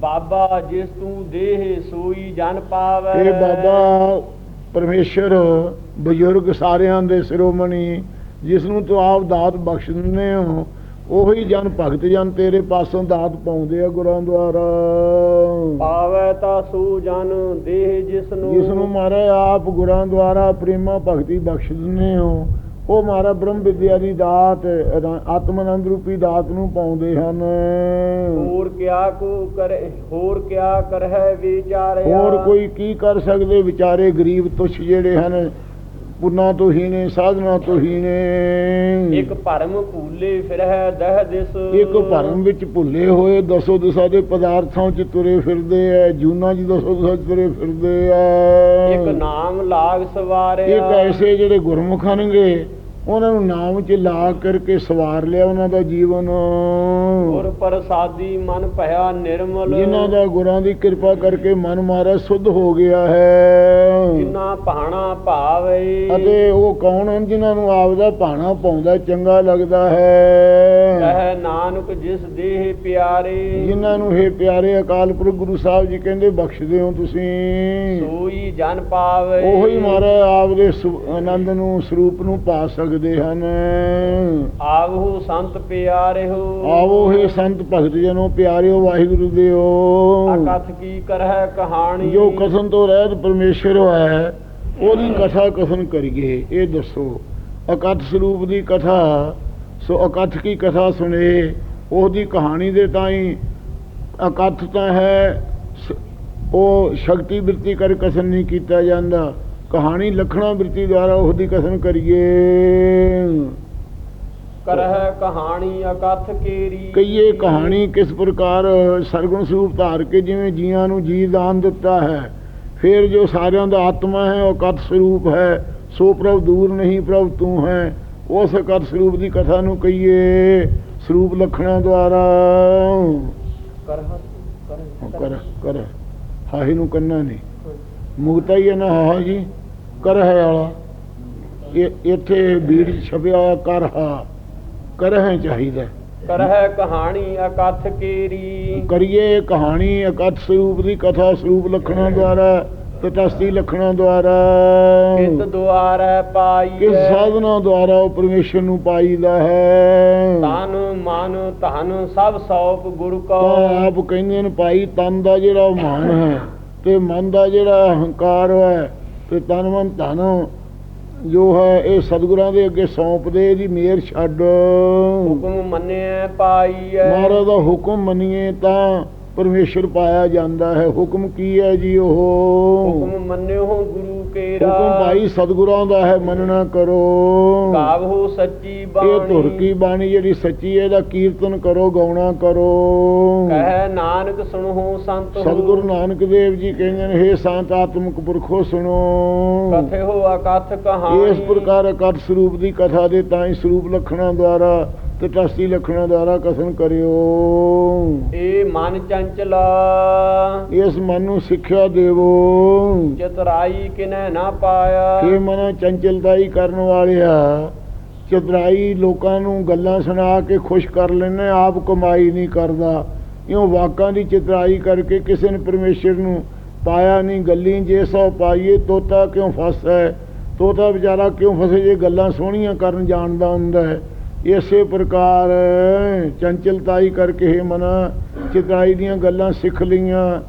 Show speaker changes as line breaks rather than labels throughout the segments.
ਬਾਬਾ ਜਿਸ ਤੂੰ ਦੇਹ ਸੋਈ ਜਨ ਪਾਵੈ।
ਇਹ ਬਾਬਾ ਪਰਮੇਸ਼ਰ ਬਜ਼ੁਰਗ ਸਾਰਿਆਂ ਦੇ ਸਿਰੋਮਣੀ ਜਿਸ ਨੂੰ ਤੂੰ ਆਪ ਦਾਤ ਬਖਸ਼ ਦਿੰਦੇ ਹੋ ਉਹੀ ਜਨ ਭਗਤ ਜਨ ਤੇਰੇ ਪਾਸੋਂ ਦਾਤ ਪਾਉਂਦੇ ਆ ਗੁਰਾਂ ਦੁਆਰਾ।
ਪਾਵੈ ਤਾ ਸੋ ਜਨ ਦੇਹ ਜਿਸ ਨੂੰ
ਜਿਸ ਨੂੰ ਮਾਰੇ ਆਪ ਗੁਰਾਂ ਦੁਆਰਾ ਪ੍ਰੇਮਾ ਭਗਤੀ ਬਖਸ਼ ਦਿੰਦੇ ਹੋ। ਉਹ ਮਾਰਾ ਬ੍ਰਹਮ ਵਿਦਿਆ ਦੀ ਦਾਤ ਰਾ- ਆਤਮ ਆਨੰਦ ਰੂਪੀ ਦਾਤ ਨੂੰ ਪਾਉਂਦੇ ਹਨ।
ਹੋਰ ਕਿਆ ਕੋ ਕਰੇ ਹੋਰ ਕਿਆ ਕਰਹਿ ਵਿਚਾਰਿਆ?
ਹੋਰ ਕੋਈ ਕੀ ਕਰ ਸਕਦੇ ਵਿਚਾਰੇ ਗਰੀਬ ਤੁਛ ਜਿਹੜੇ ਹਨ? ਪੁੰਨਾ ਤੋਂ ਹੀ ਨੇ ਸਾਧਨਾ ਤੋਂ ਹੀ ਨੇ।
ਇੱਕ ਭਰਮ ਭੂਲੇ ਫਿਰਹਿ ਦਹ ਦਿਸ।
ਇੱਕ ਭਰਮ ਵਿੱਚ ਭੁੱਲੇ ਹੋਏ ਦਸੋ ਦਸਾਂ ਦੇ ਪਦਾਰਥਾਂ 'ਚ ਤੁਰੇ ਫਿਰਦੇ ਐ ਜੂਨਾ 'ਚ ਦਸੋ ਦਸਾਂ 'ਚ ਤੁਰੇ ਫਿਰਦੇ ਐ।
ਇੱਕ ਨਾਮ ਲਾਗ ਸਵਾਰਿਆ
ਇੱਕ ਐਸੇ ਜਿਹੜੇ ਗੁਰਮੁਖ ਹਨਗੇ ਉਹਨਾਂ ਨੂੰ ਨਾਮ 'ਚ ਲਾ ਕਰਕੇ ਸਵਾਰ ਲਿਆ ਉਹਨਾਂ ਦਾ ਜੀਵਨ।
ਗੁਰ ਪ੍ਰਸਾਦੀ ਮਨ ਭਇਆ ਨਿਰਮਲ।
ਜਿਨ੍ਹਾਂ ਦਾ ਗੁਰਾਂ ਦੀ ਕਿਰਪਾ ਕਰਕੇ ਮਨ ਮਾਰਾ ਸੁੱਧ ਹੋ ਗਿਆ ਹੈ।
ਜਿਨਾ ਭਾਣਾ ਭਾਵੇ।
ਅਤੇ ਉਹ ਕੌਣ ਹਨ ਜਿਨ੍ਹਾਂ ਨੂੰ ਆਪਦਾ ਭਾਣਾ ਪਾਉਂਦਾ ਚੰਗਾ ਲੱਗਦਾ ਹੈ?
ਕਹੈ ਨਾਨਕ ਜਿਸ ਦੇਹ ਪਿਆਰੇ।
ਜਿਨ੍ਹਾਂ ਨੂੰ ਇਹ ਪਿਆਰੇ ਅਕਾਲ ਪੁਰਖ ਗੁਰੂ ਸਾਹਿਬ ਜੀ ਕਹਿੰਦੇ ਬਖਸ਼ਦੇ ਹੋ ਤੁਸੀਂ।
ਸੋਈ ਜਨ ਪਾਵੇ।
ਉਹੀ ਮਹਾਰਾਜ ਆਪਦੇ ਸੁ- ਆਨੰਦ ਨੂੰ ਸਰੂਪ ਨੂੰ ਪਾ ਸਕਦੇ ਹਨ।
ਆਵੋ ਸੰਤ ਪਿਆਰੇ ਹੋ
ਆਵੋ ਇਹ ਸੰਤ ਭਗਤ ਜਨੋ ਪਿਆਰਿਓ ਵਾਹਿਗੁਰੂ ਦਿਓ।
ਅਕਥ ਕੀ ਕਰਹਿ ਕਹਾਣੀ।
ਜੋ ਕਥਨ ਤੋਂ ਰਹਿਤ ਪਰਮੇਸ਼ਰ ਹੈ ਉਹਦੀ ਕਥਾ ਕਥਨ ਕਰੀਏ ਇਹ ਦੱਸੋ। ਅਕਥ ਸਰੂਪ ਦੀ ਕਥਾ ਸੋ ਅਕਥ ਕੀ ਕਥਾ ਸੁਣੇ ਉਹਦੀ ਕਹਾਣੀ ਦੇ ਤਾਈ ਅਕਥ ਤਾਂ ਹੈ ਉਹ ਸ਼ਕਤੀ ਬਿਰਤੀ ਕਰ ਕਥਨ ਨਹੀਂ ਕੀਤਾ ਜਾਂਦਾ। ਕਹਾਣੀ ਲਖਣਾ ਬਿਰਤੀ ਦੁਆਰਾ ਉਹਦੀ ਕਥਨ ਕਰੀਏ।
ਕਰਹਿ ਕਹਾਣੀ ਅਕਥ ਕੇਰੀ।
ਕਈਏ ਕਹਾਣੀ ਕਿਸ ਪ੍ਰਕਾਰ ਸਰਗੁਣ ਸਰੂਪ ਧਾਰ ਕੇ ਜਿਵੇਂ ਜੀਆਂ ਨੂੰ ਜੀ ਦਾਨ ਦਿੱਤਾ ਹੈ ਫਿਰ ਜੋ ਸਾਰਿਆਂ ਦਾ ਆਤਮਾ ਹੈ ਉਹ ਕਥ ਸਰੂਪ ਹੈ ਸੋ ਪ੍ਰਭ ਦੂਰ ਨਹੀਂ ਪ੍ਰਭ ਤੂੰ ਹੈ ਉਸ ਕਥ ਸਰੂਪ ਦੀ ਕਥਾ ਨੂੰ ਕਹੀਏ ਸਰੂਪ ਲਖਣਾ ਦੁਆਰਾ।
ਕਰਹਿ
ਕਰ ਕਰ ਹਾਹੀ ਨੂੰ ਕੰਨਾ ਨਹੀਂ ਮੁਕਤਾ ਹੀ ਨਾ ਹਾ ਜੀ ਕਰ ਹੈ ਵਾਲਾ ਇਹ ਇੱਥੇ ਬੀੜ ਛਪਿਆ ਹੋਇਆ ਕਰ ਹਾ। ਕਰ ਹੈ ਚਾਹੀਦਾ।
ਕਰਹਿ ਕਹਾਣੀ ਅਕਥ ਕੇਰੀ।
ਕਰੀਏ ਕਹਾਣੀ ਅਕਥ ਸਰੂਪ ਦੀ ਕਥਾ ਸਰੂਪ ਲਖਣਾ ਦੁਆਰਾ ਤਟਸਥੀ ਲਖਣਾ ਦੁਆਰਾ।
ਕਿਤ ਦੁਆਰੈ ਪਾਈ
ਕਿਸ ਸਾਧਨਾ ਦੁਆਰਾ ਉਹ ਪਰਮੇਸ਼ਰ ਨੂੰ ਪਾਈਦਾ ਹੈ।
ਤਨ ਮਨ ਧਨ ਸਭ ਸੌਪ ਗੁਰ ਕੋ।
ਆਪ ਕਹਿੰਦੇ ਨੇ ਭਾਈ ਤਨ ਦਾ ਜਿਹੜਾ ਮਾਨ ਹੈ ਤੇ ਮਨ ਦਾ ਜਿਹੜਾ ਹੰਕਾਰ ਹੈ ਤੇ ਤਨ ਮਨ ਧਨ ਜੋ ਹੈ ਇਹ ਸਤਿਗੁਰਾਂ ਦੇ ਅੱਗੇ ਸੌਂਪ ਦੇ ਇਹਦੀ ਮਿਹਰ ਛੱਡ।
ਹੁਕਮ ਮੰਨਿਐ ਪਾਈਐ।
ਮਹਾਰਾਜ ਦਾ ਹੁਕਮ ਮੰਨੀਏ ਤਾਂ ਪਰਮੇਸ਼ਰ ਪਾਇਆ ਜਾਂਦਾ ਹੈ। ਹੁਕਮ ਕੀ ਹੈ ਜੀ ਉਹ?
ਹੁਕਮ ਮੰਨਿਓ ਗੁਰੂ ਕੇਰਾ
ਹੁਕਮ ਭਾਈ ਸਤਿਗੁਰਾਂ ਦਾ ਹੈ ਮੰਨਣਾ ਕਰੋ।
ਗਾਵੋ ਸੱਚੀ
ਇਹ
ਬਾਣੀ
ਧੁਰ ਕੀ ਬਾਣੀ ਜਿਹੜੀ ਸੱਚੀ ਹੈ ਇਹਦਾ ਕੀਰਤਨ ਕਰੋ ਗਾਉਣਾ ਕਰੋ।
ਕਹਿ ਨਾਨਕ ਸੁਣੋ ਸੰਤ ਹੋ।
ਸਤਿਗੁਰੂ ਨਾਨਕ ਦੇਵ ਜੀ ਕਹਿੰਦੇ ਨੇ हे ਸੰਤ ਆਤਮਿਕ ਪੁਰਖੋ ਸੁਣੋ।
ਕਥੇ ਹੋ ਅਕਥ ਕਹਾਣੀ।
ਇਸ ਪ੍ਰਕਾਰ ਅਕਟ ਸਰੂਪ ਦੀ ਕਥਾ ਦੇ ਤਾਂ ਹੀ ਸਰੂਪ ਲਖਣਾ ਦੁਆਰਾ ਤੇ ਟਸਤੀ ਲਖਣਾ ਦੁਆਰਾ ਕਥਨ ਕਰਿਓ।
ਏ ਮਨ ਚੰਚਲਾ।
ਇਸ ਮਨ ਨੂੰ ਸਿੱਖਿਆ ਦੇਵੋ।
ਚਤਰਾਈ ਕਿਨੈ ਨਾ ਪਾਇਆ।
ਕਿ ਮਨ ਚੰਚਲਤਾਈ ਕਰਨ ਵਾਲਿਆ? ਚਤਰਾਈ ਲੋਕਾਂ ਨੂੰ ਗੱਲਾਂ ਸੁਣਾ ਕੇ ਖੁਸ਼ ਕਰ ਲੈਣੇ ਆਪ ਕਮਾਈ ਨਹੀਂ ਕਰਦਾ। ਇਉਂ ਵਾਕਾਂ ਦੀ ਚਤਰਾਈ ਕਰਕੇ ਕਿਸੇ ਨੇ ਪਰਮੇਸ਼ਰ ਨੂੰ ਪਾਇਆ ਨਹੀਂ ਗੱਲੀ ਜੇ ਸੋ ਪਾਈਏ ਤੋਤਾ ਕਿਉਂ ਫਸੈ? ਤੋਤਾ ਵਿਚਾਰਾ ਕਿਉਂ ਫਸੇ ਜੇ ਗੱਲਾਂ ਸੋਹਣੀਆਂ ਕਰਨ ਜਾਣਦਾ ਹੁੰਦਾ ਹੈ? ਇਸੇ ਪ੍ਰਕਾਰ ਚੰਚਲਤਾਈ ਕਰਕੇ ਹੀ ਮਨ ਚਤਰਾਈ ਦੀਆਂ ਗੱਲਾਂ ਸਿੱਖ ਲਈਆਂ।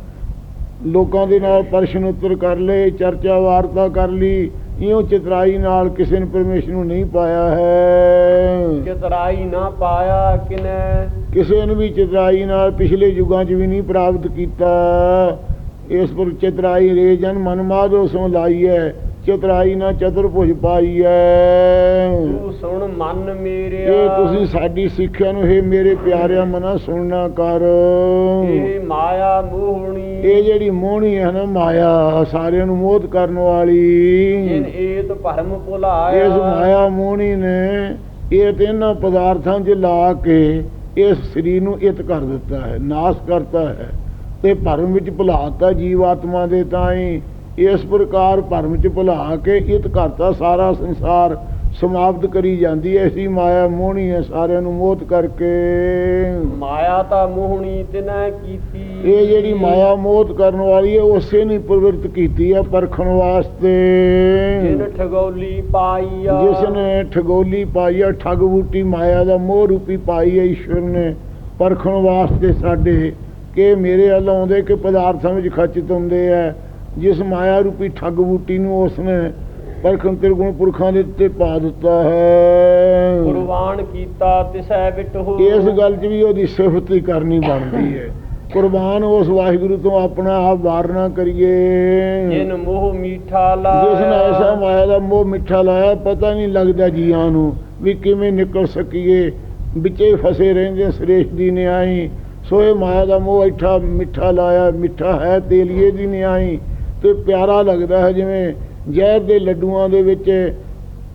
ਲੋਕਾਂ ਦੇ ਨਾਲ ਪ੍ਰਸ਼ਨ ਉੱਤਰ ਕਰ ਲਏ ਚਰਚਾ ਵਾਰਤਾ ਕਰ ਲਈ। ਇਉਂ ਚਤਰਾਈ ਨਾਲ ਕਿਸੇ ਨੇ ਪਰਮੇਸ਼ਰ ਨੂੰ ਨਹੀਂ ਪਾਇਆ ਹੈ।
ਚਤਰਾਈ ਨਾ ਪਾਇਆ ਕਿਨੈ?
ਕਿਸੇ ਨੂੰ ਵੀ ਚਤਰਾਈ ਨਾਲ ਪਿਛਲੇ ਯੁਗਾਂ 'ਚ ਵੀ ਨਹੀਂ ਪ੍ਰਾਪਤ ਕੀਤਾ। ਇਸ ਪਰ ਚਤਰਾਈ ਰੇ ਜਨ ਮਨ ਮਾਧੋ ਸੋ ਲਾਈਐ ਚਤਰਾਈ ਨਾ ਚਤੁਰਭੁਜ ਪਾਈਐ।
ਤੂੰ ਸੁਣ ਮਨ ਮੇਰਿਆ
ਇਹ ਤੁਸੀਂ ਸਾਡੀ ਸਿੱਖਿਆ ਨੂੰ ਇਹ ਮੇਰੇ ਪਿਆਰਿਆ ਮਨਾ ਸੁਣਨਾ ਕਰ।
ਇਹ ਮਾਇਆ ਮੋਹਣੀ।
ਇਹ ਜਿਹੜੀ ਮੋਹਣੀ ਹੈ ਨਾ ਮਾਇਆ ਸਾਰਿਆਂ ਨੂੰ ਮੋਹਤ ਕਰਨ
ਜਿਨ
ਵਾਲੀ
ਏਤ ਭਰਮ ਭੁਲਾਇਆ।
ਇਸ ਮਾਇਆ ਮੋਹਣੀ ਨੇ ਇਹ ਤੇ ਇਹਨਾਂ ਪਦਾਰਥਾਂ 'ਚ ਲਾ ਕੇ ਇਸ ਸਰੀਰ ਨੂੰ ਇਤ ਕਰ ਦਿੱਤਾ ਹੈ ਨਾਸ਼ ਕਰਤਾ ਹੈ। ਤੇ ਭਰਮ ਵਿੱਚ ਭੁਲਾਤਾ ਜੀਵ ਆਤਮਾ ਦੇ ਤਾਈ। ਇਸ ਪ੍ਰਕਾਰ ਭਰਮ 'ਚ ਭੁਲਾ ਕੇ ਇਤ ਕਰਤਾ ਸਾਰਾ ਸੰਸਾਰ ਸਮਾਪਤ ਕਰੀ ਜਾਂਦੀ ਹੈ। ਐਸੀ ਮਾਇਆ ਮੋਹਣੀ ਹੈ ਸਾਰਿਆਂ ਨੂੰ ਮੋਹਤ ਕਰਕੇ।
ਮਾਇਆ ਤਾਂ ਮੋਹਣੀ ਤਿਨੈ ਕੀਤੀ।
ਇਹ ਜਿਹੜੀ ਮਾਇਆ ਮੋਹਤ ਕਰਨ ਵਾਲੀ ਹੈ ਉਸੇ ਨੇ ਪ੍ਰਵਿਰਤ ਕੀਤੀ ਹੈ ਪਰਖਣ ਵਾਸਤੇ।
ਜਿਨ ਠਗੌਲੀ ਪਾਈਆ
ਜਿਸ ਨੇ ਠਗੋਲੀ ਪਾਈ ਹੈ ਠੱਗ ਬੂਟੀ ਮਾਇਆ ਦਾ ਮੋਹ ਰੂਪੀ ਪਾਈ ਹੈ ਈਸ਼ਵਰ ਨੇ ਪਰਖਣ ਵਾਸਤੇ ਸਾਡੇ। ਕਿ ਮੇਰੇ ਵੱਲ ਆਉਂਦੇ ਕਿ ਪਦਾਰਥਾਂ ਵਿੱਚ ਖਚਿਤ ਹੁੰਦੇ ਆ। ਜਿਸ ਮਾਇਆ ਰੂਪੀ ਠੱਗ ਬੂਟੀ ਨੂੰ ਉਸਨੇ ਪਰਖਣ ਤਿਰਗੁਣ ਪੁਰਖਾਂ ਦੇ ਉੱਤੇ ਪਾ ਦਿੱਤਾ ਹੈ।
ਕੁਰਬਾਨ ਕੀਤਾ ਤਿਸੈ ਬਿਟਹੁ
ਇਸ ਗੱਲ 'ਚ ਵੀ ਉਹਦੀ ਸਿਫਤ ਹੀ ਕਰਨੀ ਬਣਦੀ ਹੈ। ਕੁਰਬਾਨ ਉਸ ਵਾਹਿਗੁਰੂ ਤੋਂ ਆਪਣਾ ਆਪ ਵਾਰਨਾ ਕਰੀਏ।
ਜਿਨ ਮੋਹ ਮੀਠਾ ਲਾਇਆ।
ਜਿਸ ਨੇ ਐਸਾ ਮਾਇਆ ਦਾ ਮੋਹ ਮਿੱਠਾ ਲਾਇਆ ਪਤਾ ਨਹੀਂ ਲੱਗਦਾ ਜੀਆਂ ਨੂੰ ਵੀ ਕਿਵੇਂ ਨਿਕਲ ਸਕੀਏ। ਵਿੱਚੇ ਫਸੇ ਰਹਿੰਦੇ ਸ੍ਰੇਸ਼ਟ ਦੀ ਨਿਆਈ। ਸੋ ਇਹ ਮਾਇਆ ਦਾ ਮੋਹ ਇੱਠਾ ਮਿੱਠਾ ਲਾਇਆ ਮਿੱਠਾ ਹੈ ਤੇਲੀਏ ਦੀ ਨਿਆਈ। ਤੇ ਪਿਆਰਾ ਲੱਗਦਾ ਹੈ ਜਿਵੇਂ ਜ਼ਹਿਰ ਦੇ ਲੱਡੂਆਂ ਦੇ ਵਿੱਚ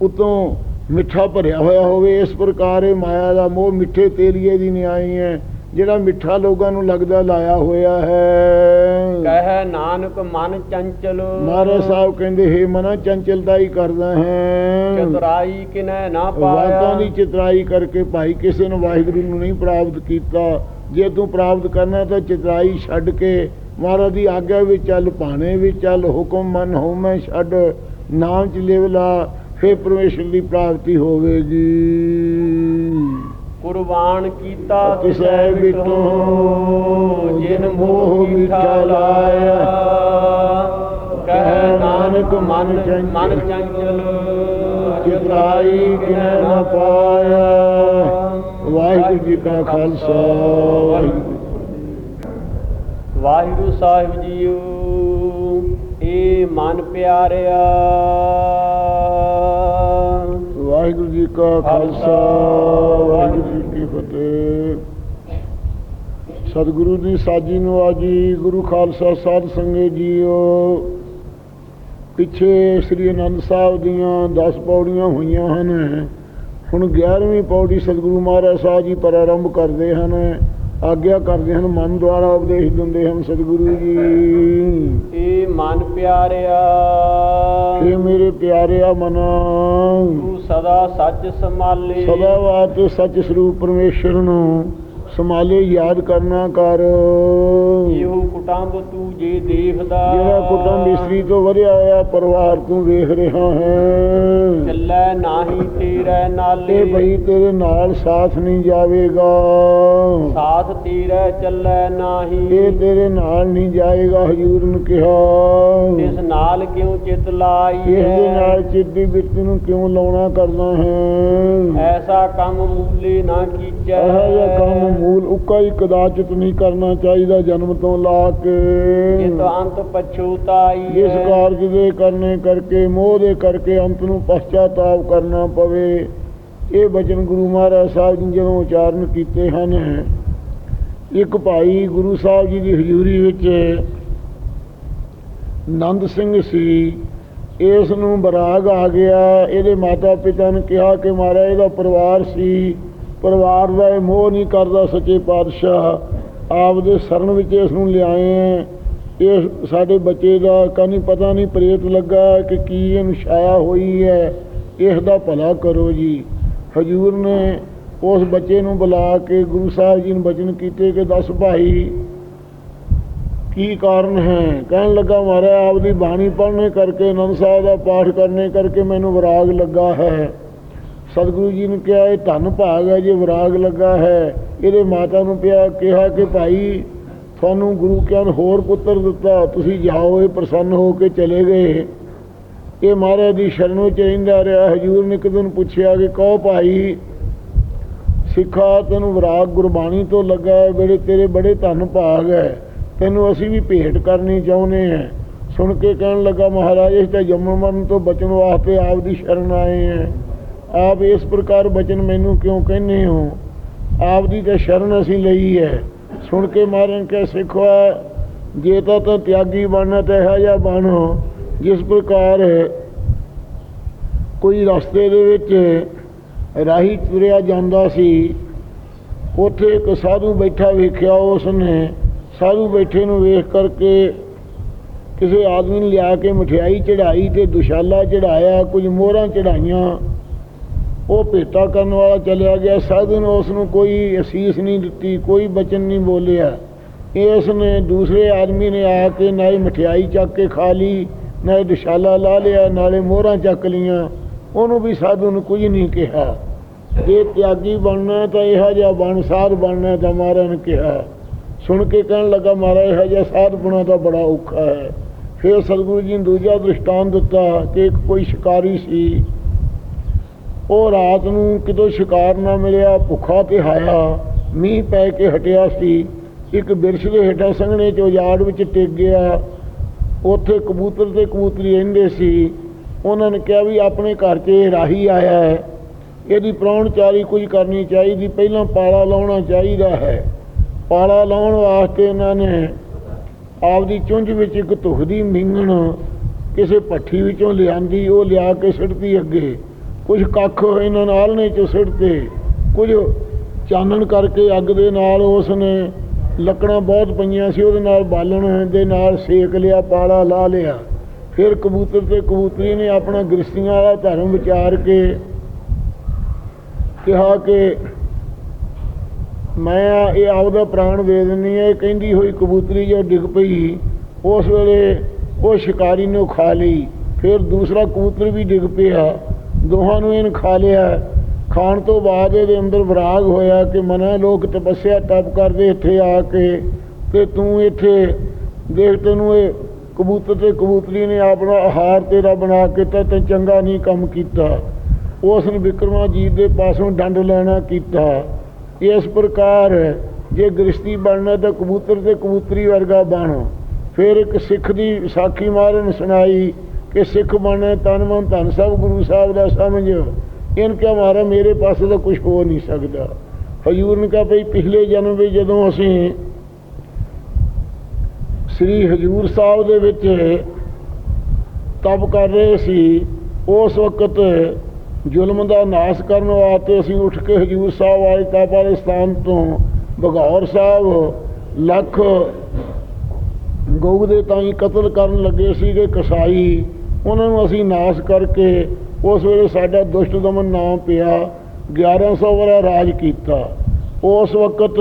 ਉਤੋਂ ਮਿੱਠਾ ਭਰਿਆ ਹੋਇਆ ਹੋਵੇ। ਇਸ ਪ੍ਰਕਾਰ ਇਹ ਮਾਇਆ ਦਾ ਮੋਹ ਮਿੱਠੇ ਤੇਲੀਏ ਦੀ ਨਿਆਈ ਹੈ ਜਿਹੜਾ ਮਿੱਠਾ ਲੋਕਾਂ ਨੂੰ ਲੱਗਦਾ ਲਾਇਆ ਹੋਇਆ ਹੈ।
ਕਹਿ ਨਾਨਕ ਮਨ ਚੰਚਲ।
ਮਹਾਰਾਜ ਸਾਹਿਬ ਕਹਿੰਦੇ ਹੈ ਮਨਾ ਚੰਚਲਤਾ ਹੀ ਕਰਦਾ ਹੈ।
ਚਤੁਰਾਈ ਕਿਨੈ ਨਾ
ਵਾਕਾਂ ਦੀ
ਪਾਇਆ
ਚਿਤਰਾਈ ਕਰਕੇ ਭਾਈ ਕਿਸੇ ਨੂੰ ਵਾਹਿਗੁਰੂ ਨੂੰ ਨਹੀਂ ਪ੍ਰਾਪਤ ਕੀਤਾ। ਜੇ ਤੂੰ ਪ੍ਰਾਪਤ ਕਰਨਾ ਤਾਂ ਚਿਤਰਾਈ ਛੱਡ ਕੇ ਮਹਾਰਾਜ ਦੀ ਆਗਿਆ ਵਿੱਚ ਚੱਲ ਭਾਣੇ ਵਿੱਚ ਚੱਲ ਹੁਕਮ ਮਨ ਹੋਮੈ ਛੱਡ ਨਾਮ ਚ ਲਿਵਲਾ ਫੇ ਪਰਮੇਸ਼ਰ ਦੀ ਪ੍ਰਾਪਤੀ ਹੋਵੇਗੀ।
ਕੁਰਬਾਨ ਕੀਤਾ
ਤਿਸੈ ਬਿਟਹੁ,
ਜਿਨ ਮੋਹ ਮਿਠਾ ਲਾਇਆ। ਕਹਿ ਨਾਨਕ ਮਨ ਮਨ ਚੰਚਲ
ਚਿਤਰਾਈ ਕਿਨੈ ਨਾ ਪਾਇਆ। ਵਾਹਿਗੁਰੂ ਜੀ ਕਾ ਖਾਲਸਾ। ਵਾਹਿਗੁਰੂ
ਵਾਹਿਗੁਰੂ ਸਾਹਿਬ ਜੀਓ ਏ ਮਨ ਪਿਆਰਿਆ।
ਵਾਹਿਗੁਰੂ ਜੀ ਕਾ ਖਾਲਸਾ ਵਾਹਿਗੁਰੂ ਜੀ ਕੀ ਫਤਿਹ। ਸਤਿਗੁਰੂ ਦੀ ਸਾਜੀ ਨਵਾਜੀ ਗੁਰੂ ਖਾਲਸਾ ਸਾਧ ਸੰਗਤ ਜੀਓ। ਪਿੱਛੇ ਸ੍ਰੀ ਅਨੰਦ ਸਾਹਿਬ ਦੀਆਂ 10 ਪੌੜੀਆਂ ਹੋਈਆਂ ਹਨ। ਹੁਣ 11ਵੀਂ ਪੌੜੀ ਸਤਿਗੁਰੂ ਮਹਾਰਾਜ ਸਾਹਿਬ ਜੀ ਪ੍ਰਾਰੰਭ ਕਰਦੇ ਹਨ। ਆਗਿਆ ਕਰਦੇ ਹਨ ਮਨ ਦੁਆਰਾ ਉਪਦੇਸ਼ ਦਿੰਦੇ ਹਨ ਸਤਿਗੁਰੂ ਜੀ।
ਏ ਮਨ ਪਿਆਰਿਆ।
ਇਹ ਮੇਰੇ ਪਿਆਰਿਆ ਮਨਾ।
ਤੂੰ ਸਦਾ ਸੱਚ ਸੰਭਾਲੇ।
ਸਦਾ ਵਾਤ ਸੱਚ ਸਰੂਪ ਪਰਮੇਸ਼ਰ ਨੂੰ ਸੰਭਾਲੇ ਯਾਦ ਕਰਨਾ ਕਰ।
ਇਹੋ ਕੁਟੰਬ ਤੂੰ ਜੇ ਦੇਖਦਾ।
ਜਿਹੜਾ ਕੁਟੁੰਬ ਇਸਤਰੀ ਤੋਂ ਵਧਿਆ ਹੋਇਆ ਪਰਿਵਾਰ ਤੂੰ ਵੇਖ ਰਿਹਾ ਹੈ।
ਚੱਲੈ ਨਾਹੀ ਤੇਰੇ ਨਾਲੇ।
ਇਹ ਬਈ ਤੇਰੇ ਨਾਲ ਸਾਥ ਨਹੀਂ ਜਾਵੇਗਾ।
ਤੇਰੇ ਚੱਲੈ ਨਾਹੀ।
ਇਹ ਤੇਰੇ ਨਾਲ ਨਹੀਂ ਜਾਏਗਾ ਹਜੂਰ ਨੂੰ ਕਿਹਾ।
ਇਸ ਨਾਲ ਕਿਉਂ ਚਿਤ ਲਾਈ
ਇਸ ਦੇ? ਨਾਲ ਚਿੱਤੀ ਬਿਰਤ ਨੂੰ ਕਿਉਂ ਲਾਉਣਾ ਕਰਨਾ ਹੈ?
ਐਸਾ ਕੰਮ ਮੂਲੇ ਨਾ ਕੀਚੈ।
ਇਹ ਕੰਮ ਮੂਲ ਉੱਕਾ ਹੀ ਕਦਾਚਿਤ ਨਹੀਂ ਕਰਨਾ ਚਾਹੀਦਾ ਜਨਮ ਤੋਂ ਲਾ ਕੇ।
ਜਿਤ ਅੰਤ ਪਛੂਤਾਈ ਹੈ।
ਕਾਰਜ ਦੇ ਕਰਨੇ ਕਰਕੇ ਮੋਹ ਦੇ ਕਰਕੇ ਅੰਤ ਨੂੰ ਪਛਤਾਤਾਪ ਕਰਨਾ ਪਵੇ। ਇਹ ਬਚਨ ਗੁਰੂ ਮਹਾਰਾਜ ਸਾਹਿਬ ਜੀ ਜਦੋਂ ਉਚਾਰਨ ਕੀਤੇ ਹਨ ਇੱਕ ਭਾਈ ਗੁਰੂ ਸਾਹਿਬ ਜੀ ਦੀ ਹਜ਼ੂਰੀ ਵਿੱਚ ਨੰਦ ਸਿੰਘ ਸੀ। ਇਸ ਨੂੰ ਬਰਾਗ ਆ ਗਿਆ। ਇਹਦੇ ਮਾਤਾ ਪਿਤਾ ਨੇ ਕਿਹਾ ਕਿ ਮਹਾਰਾਜ ਇਹਦਾ ਪਰਿਵਾਰ ਸੀ। ਪਰਿਵਾਰ ਦਾ ਇਹ ਮੋਹ ਨਹੀਂ ਕਰਦਾ ਸੱਚੇ ਪਾਤਸ਼ਾਹ। ਆਪਦੇ ਸ਼ਰਨ ਵਿੱਚ ਇਸ ਨੂੰ ਲਿਆਏ ਹੈ ਇਹ ਸਾਡੇ ਬੱਚੇ ਦਾ ਕਾਨੀ ਪਤਾ ਨਹੀਂ ਪ੍ਰੇਤ ਲੱਗਾ ਕਿ ਕੀ ਇਹਨੂੰ ਛਾਇਆ ਹੋਈ ਹੈ। ਇਸ ਦਾ ਭਲਾ ਕਰੋ ਜੀ। ਹਜੂਰ ਨੇ ਉਸ ਬੱਚੇ ਨੂੰ ਬੁਲਾ ਕੇ ਗੁਰੂ ਸਾਹਿਬ ਜੀ ਨੂੰ ਬਚਨ ਕੀਤੇ ਕਿ ਦੱਸ ਭਾਈ, ਕੀ ਕਾਰਨ ਹੈ? ਕਹਿਣ ਲੱਗਾ, ਮਹਾਰਾਜ, ਆਪਦੀ ਬਾਣੀ ਪੜ੍ਹਨੇ ਕਰਕੇ ਆਨੰਦ ਸਾਹਿਬ ਦਾ ਪਾਠ ਕਰਨੇ ਕਰਕੇ ਮੈਨੂੰ ਵਿਰਾਗ ਲੱਗਾ ਹੈ। ਸਤਿਗੁਰੂ ਜੀ ਨੇ ਕਿਹਾ, ਇਹ ਧੰਨ ਭਾਗ ਹੈ ਜੇ ਵਿਰਾਗ ਲੱਗਾ ਹੈ। ਇਹਦੇ ਮਾਤਾ ਨੂੰ ਪਿਆ ਕਿਹਾ ਕਿ ਭਾਈ, ਤੁਹਾਨੂੰ ਗੁਰੂ ਕਿਆਂ ਹੋਰ ਪੁੱਤਰ ਦਿੱਤਾ। ਤੁਸੀਂ ਜਾਓ, ਇਹ ਪ੍ਰਸੰਨ ਹੋ ਕੇ ਚਲੇ ਗਏ। ਇਹ ਮਹਾਰਾਜ ਦੀ ਸ਼ਰਨ ਵਿੱਚ ਰਹਿੰਦਾ ਰਿਹਾ। ਹਜੂਰ ਨੇ ਇੱਕ ਦਿਨ ਪੁੱਛਿਆ ਕਿ ਕਹੋ ਭਾਈ ਸਿੱਖਾ, ਤੈਨੂੰ ਵਿਰਾਗ ਗੁਰਬਾਣੀ ਤੋਂ ਲੱਗਾ ਹੈ ਬੜੇ ਤੇਰੇ ਬੜੇ ਧੰਨ ਭਾਗ ਹੈ। ਤੈਨੂੰ ਅਸੀਂ ਵੀ ਭੇਟ ਕਰਨੀ ਚਾਹੁੰਦੇ ਹਾਂ। ਸੁਣ ਕੇ ਕਹਿਣ ਲੱਗਾ, ਮਹਾਰਾਜ, ਇਸ ਤੇ ਜੰਮਣ ਮਰਨ ਤੋਂ ਬਚਣ ਵਾਸਤੇ ਆਪ ਦੀ ਸ਼ਰਨ ਆਏ ਹੈ। ਆਪ ਇਸ ਪ੍ਰਕਾਰ ਬਚਨ ਮੈਨੂੰ ਕਿਉਂ ਕਹਿੰਦੇ ਹੋ? ਆਪ ਦੀ ਤਾਂ ਸ਼ਰਨ ਅਸੀਂ ਲਈ ਹੈ। ਸੁਣ ਕੇ ਮਾਰਨ ਕੇ ਸਿੱਖੋ, ਜੇ ਤਾਂ ਤਾਂ ਤਿਆਗੀ ਬਣਨਾ ਤਾਂ ਇਹੋ ਜਿਹਾ ਬਣੋ, ਜਿਸ ਪ੍ਰਕਾਰ ਕੋਈ ਰਸਤੇ ਦੇ ਵਿੱਚ ਰਾਹੀ ਤੁਰਿਆ ਜਾਂਦਾ ਸੀ। ਉੱਥੇ ਇੱਕ ਸਾਧੂ ਬੈਠਾ ਵੇਖਿਆ, ਉਸ ਨੇ ਸਾਧੂ ਬੈਠੇ ਨੂੰ ਵੇਖ ਕਰਕੇ ਕਿਸੇ ਆਦਮੀ ਨੇ ਲਿਆ ਕੇ ਮਠਿਆਈ ਚੜਾਈ ਤੇ ਦੁਸ਼ਾਲਾ ਚੜਾਇਆ ਕੁਝ ਮੋਹਰਾਂ ਚੜਾਈਆਂ ਉਹ ਭੇਟਾ ਕਰਨ ਵਾਲਾ ਚਲਿਆ ਗਿਆ। ਸਾਧੂ ਨੇ ਉਸ ਨੂੰ ਕੋਈ ਅਸੀਸ ਨਹੀਂ ਦਿੱਤੀ, ਕੋਈ ਬਚਨ ਨਹੀਂ ਬੋਲਿਆ। ਇਸ ਨੇ ਦੂਸਰੇ ਆਦਮੀ ਨੇ ਆ ਕੇ ਨਾ ਹੀ ਮਠਿਆਈ ਚੱਕ ਕੇ ਖਾ ਲਈ ਨਾਲੇ ਦੁਸ਼ਾਲਾ ਲਾ ਲਿਆ ਨਾਲੇ ਮੋਹਰਾਂ ਚੱਕ ਲੀਆਂ ਉਹਨੂੰ ਵੀ ਸਾਧੂ ਨੂੰ ਕੁਝ ਨਹੀਂ ਕਿਹਾ। ਜੇ ਤਿਆਗੀ ਬਣਨਾ ਤਾਂ ਇਹੋ ਜਿਹਾ ਬਣ, ਸਾਧ ਬਣਨਾ ਤਾਂ ਮਹਾਰਾਜ ਨੇ ਕਿਹਾ। ਸੁਣ ਕੇ ਕਹਿਣ ਲੱਗਾ, ਮਹਾਰਾਜ, ਇਹੋ ਜਿਹਾ ਸਾਧ ਬਣਾ ਤਾਂ ਬੜਾ ਔਖਾ ਹੈ। ਫਿਰ ਸਤਿਗੁਰੂ ਜੀ ਨੇ ਦੂਜਾ ਦ੍ਰਿਸ਼ਟਾਂਤ ਦਿੱਤਾ ਕਿ ਇੱਕ ਕੋਈ ਸ਼ਿਕਾਰੀ ਸੀ। ਉਹ ਰਾਤ ਨੂੰ ਕਿਤੋਂ ਸ਼ਿਕਾਰ ਨਾ ਮਿਲਿਆ, ਭੁੱਖਾ ਤੇ ਹਾਇਆ, ਮੀਂਹ ਪੈ ਕੇ ਹਟਿਆ ਸੀ। ਇੱਕ ਬਿਰਸ ਦੇ ਹੇਠਾਂ ਸੰਘਣੇ ਚ ਉਜਾੜ ਵਿੱਚ ਟਿਕ ਗਿਆ। ਉੱਥੇ ਕਬੂਤਰ ਤੇ ਕਬੂਤਰੀ ਰਹਿੰਦੇ ਸੀ। ਉਹਨਾਂ ਨੇ ਕਿਹਾ ਵੀ ਆਪਣੇ ਘਰ 'ਚ ਇਹ ਰਾਹੀ ਆਇਆ ਹੈ। ਇਹਦੀ ਪ੍ਰਾਹੁਣਚਾਰੀ ਕੁਝ ਕਰਨੀ ਚਾਹੀਦੀ, ਪਹਿਲਾਂ ਪਾਲਾ ਲਾਉਣਾ ਚਾਹੀਦਾ ਹੈ। ਪਾਲਾ ਲਾਉਣ ਵਾਸਤੇ ਇਹਨਾਂ ਨੇ ਆਪਦੀ ਚੁੰਝ ਵਿੱਚ ਇੱਕ ਧੁਖਦੀ ਮਿੰਗਣ ਕਿਸੇ ਭੱਠੀ ਵਿੱਚੋਂ ਲਿਆਂਦੀ, ਉਹ ਲਿਆ ਕੇ ਸਿੱਟਦੀ ਅੱਗੇ। ਕੁਝ ਕੱਖ ਇਹਨਾਂ ਨਾਲ ਨੇ ਚ ਸਿੱਟਦੇ ਕੁਝ ਚਾਨਣ ਕਰਕੇ ਅੱਗ ਦੇ ਨਾਲ ਉਸ ਨੇ ਲੱਕੜਾਂ ਬਹੁਤ ਪਈਆਂ ਸੀ, ਉਹਦੇ ਨਾਲ ਬਾਲਣ ਦੇ ਨਾਲ ਸੇਕ ਲਿਆ, ਪਾਲਾ ਲਾ ਲਿਆ। ਫਿਰ ਕਬੂਤਰ ਤੇ ਕਬੂਤਰੀ ਨੇ ਆਪਣਾ ਗ੍ਰਸਤੀਆਂ ਵਾਲਾ ਧਰਮ ਵਿਚਾਰ ਕੇ ਕਿਹਾ ਕਿ ਮੈਂ ਇਹ ਆਪਦਾ ਪ੍ਰਾਣ ਦੇ ਦਿੰਨੀ ਹੈ ਇਹ ਕਹਿੰਦੀ ਹੋਈ ਕਬੂਤਰੀ ਜੋ ਡਿੱਗ ਪਈ, ਉਸ ਵੇਲੇ ਉਹ ਸ਼ਿਕਾਰੀ ਨੂੰ ਖਾ ਲਈ। ਫਿਰ ਦੂਸਰਾ ਕਬੂਤਰ ਵੀ ਡਿੱਗ ਪਿਆ। ਦੋਹਾਂ ਨੂੰ ਇਹਨ ਖਾ ਲਿਆ। ਖਾਣ ਤੋਂ ਬਾਅਦ ਇਹਦੇ ਅੰਦਰ ਵਿਰਾਗ ਹੋਇਆ ਕਿ ਮਨਾ ਲੋਕ ਤਪੱਸਿਆ ਤਪ ਕਰਦੇ ਇੱਥੇ ਆ ਕੇ ਤੇ ਤੂੰ ਇੱਥੇ ਦੇਖ ਤੈਨੂੰ ਇਹ ਕਬੂਤਰ ਤੇ ਕਬੂਤਰੀ ਨੇ ਆਪਣਾ ਆਹਾਰ ਤੇਰਾ ਬਣਾ ਕੇ ਤਾਂ ਤੇ ਚੰਗਾ ਨਹੀਂ ਕੰਮ ਕੀਤਾ। ਉਸ ਨੇ ਵਿਕਰਮਾਜੀਤ ਦੇ ਪਾਸੋਂ ਡੰਡ ਲੈਣਾ ਕੀਤਾ। ਇਸ ਪ੍ਰਕਾਰ ਜੇ ਗ੍ਰਸਤੀ ਬਣਨਾ ਤਾਂ ਕਬੂਤਰ ਤੇ ਕਬੂਤਰੀ ਵਰਗਾ ਬਣ। ਫਿਰ ਇੱਕ ਸਿੱਖ ਦੀ ਵਿਸਾਖੀ ਮਾਰਨ ਸੁਣਾਈ ਕਿ ਸਿੱਖ ਬਣਨਾ ਤਨ ਮਨ ਧਨ ਸਭ ਗੁਰੂ ਸਾਹਿਬ ਦਾ ਸਮਝ। ਇਹਨ ਕਿਹਾ ਮਾਰਾ ਮੇਰੇ ਪਾਸੇ ਤਾਂ ਕੁਝ ਹੋ ਨਹੀਂ ਸਕਦਾ। ਹਜੂਰ ਨੇ ਕਿਹਾ, ਭਈ ਪਿਛਲੇ ਜਨਮ ਵਿੱਚ ਜਦੋਂ ਅਸੀਂ ਸ੍ਰੀ ਹਜੂਰ ਸਾਹਿਬ ਦੇ ਵਿੱਚ ਤਪ ਕਰ ਰਹੇ ਸੀ, ਉਸ ਵਕਤ ਜ਼ੁਲਮ ਦਾ ਨਾਸ਼ ਕਰਨ ਵਾਸਤੇ ਅਸੀਂ ਉੱਠ ਕੇ ਹਜੂਰ ਸਾਹਿਬ ਆਏ ਤਪ ਵਾਲੇ ਸਥਾਨ ਤੋਂ ਬਗੌਰ ਸਾਹਿਬ ਲੱਖ ਗਊ ਦੇ ਤਾਈ ਕਤਲ ਕਰਨ ਲੱਗੇ ਸੀਗੇ ਕਸਾਈ, ਉਹਨਾਂ ਨੂੰ ਅਸੀਂ ਨਾਸ਼ ਕਰਕੇ ਉਸ ਵੇਲੇ ਸਾਡਾ ਦੁਸ਼ਟ ਦਮਨ ਨਾਮ ਪਿਆ 1100 ਵਰਾ ਰਾਜ ਕੀਤਾ। ਉਸ ਵਕਤ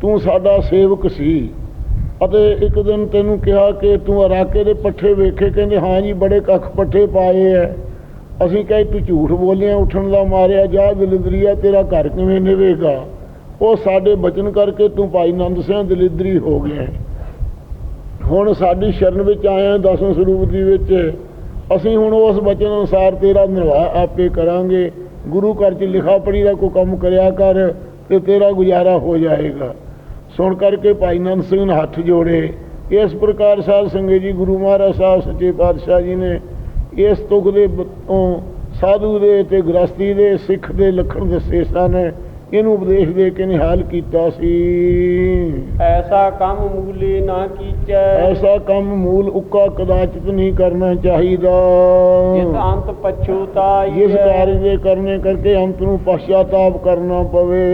ਤੂੰ ਸਾਡਾ ਸੇਵਕ ਸੀ। ਅਤੇ ਇੱਕ ਦਿਨ ਤੈਨੂੰ ਕਿਹਾ ਕਿ ਤੂੰ ਅਰਾਕੇ ਦੇ ਪੱਠੇ ਵੇਖੇ, ਕਹਿੰਦੇ, ਹਾਂ ਜੀ, ਬੜੇ ਕੱਖ ਪੱਠੇ ਪਾਏ ਐ। ਅਸੀਂ ਕਹੇ, ਤੂੰ ਝੂਠ ਬੋਲਿਆ, ਉੱਠਣ ਦਾ ਮਾਰਿਆ, ਜਾ ਦਲਿਦਰੀਆ ਤੇਰਾ ਘਰ ਕਿਵੇਂ ਨਿਵੇਗਾ? ਉਹ ਸਾਡੇ ਬਚਨ ਕਰਕੇ ਤੂੰ ਭਾਈ ਨੰਦ ਸਿੰਘ ਦਲਿਦਰੀ ਹੋ ਗਿਆ। ਹੁਣ ਸਾਡੀ ਸ਼ਰਨ ਵਿੱਚ ਆਇਆ ਦਸਵੇਂ ਸਰੂਪ ਦੀ ਵਿੱਚ। ਅਸੀਂ ਹੁਣ ਉਸ ਬਚਨ ਅਨੁਸਾਰ ਤੇਰਾ ਨਿਰਵਾਹ ਆਪੇ ਕਰਾਂਗੇ। ਗੁਰੂ ਘਰ 'ਚ ਲਿਖਾ ਪੜੀ ਦਾ ਕੋਈ ਕੰਮ ਕਰਿਆ ਕਰ ਤੇ ਤੇਰਾ ਗੁਜ਼ਾਰਾ ਹੋ ਜਾਏਗਾ। ਸੁਣ ਕਰਕੇ ਭਾਈ ਨੰਦ ਸਿੰਘ ਨੇ ਹੱਥ ਜੋੜੇ। ਇਸ ਪ੍ਰਕਾਰ ਸਾਧ ਸੰਗਤ ਜੀ, ਗੁਰੂ ਮਹਾਰਾਜ ਸਾਹਿਬ, ਸੱਚੇ ਪਾਤਸ਼ਾਹ ਜੀ ਨੇ ਇਸ ਤੁਕ ਦੇ ਤੋਂ ਸਾਧੂ ਦੇ ਤੇ ਗ੍ਰਸਤੀ ਦੇ, ਸਿੱਖ ਦੇ, ਲੱਖਣ ਸੇਸਾਂ ਨੇ ਇਹਨੂੰ ਉਪਦੇਸ਼ ਦੇ ਕੇ ਨਿਹਾਲ ਕੀਤਾ ਸੀ।
ਐਸਾ ਕੰਮ ਮੂਲੇ ਨਾ ਕੀਚੈ।
ਐਸਾ ਕੰਮ ਮੂਲ ਉੱਕਾ ਕਦਾਚਿਤ ਨਹੀਂ ਕਰਨਾ ਚਾਹੀਦਾ।
ਜਿਤ ਅੰਤ ਪਛੂਤਾਈ
ਜਿਸ ਕਾਰਜ ਦੇ ਕਰਨੇ ਕਰਕੇ ਅੰਤ ਨੂੰ ਪਛਤਾਪ ਕਰਨਾ ਪਵੇ।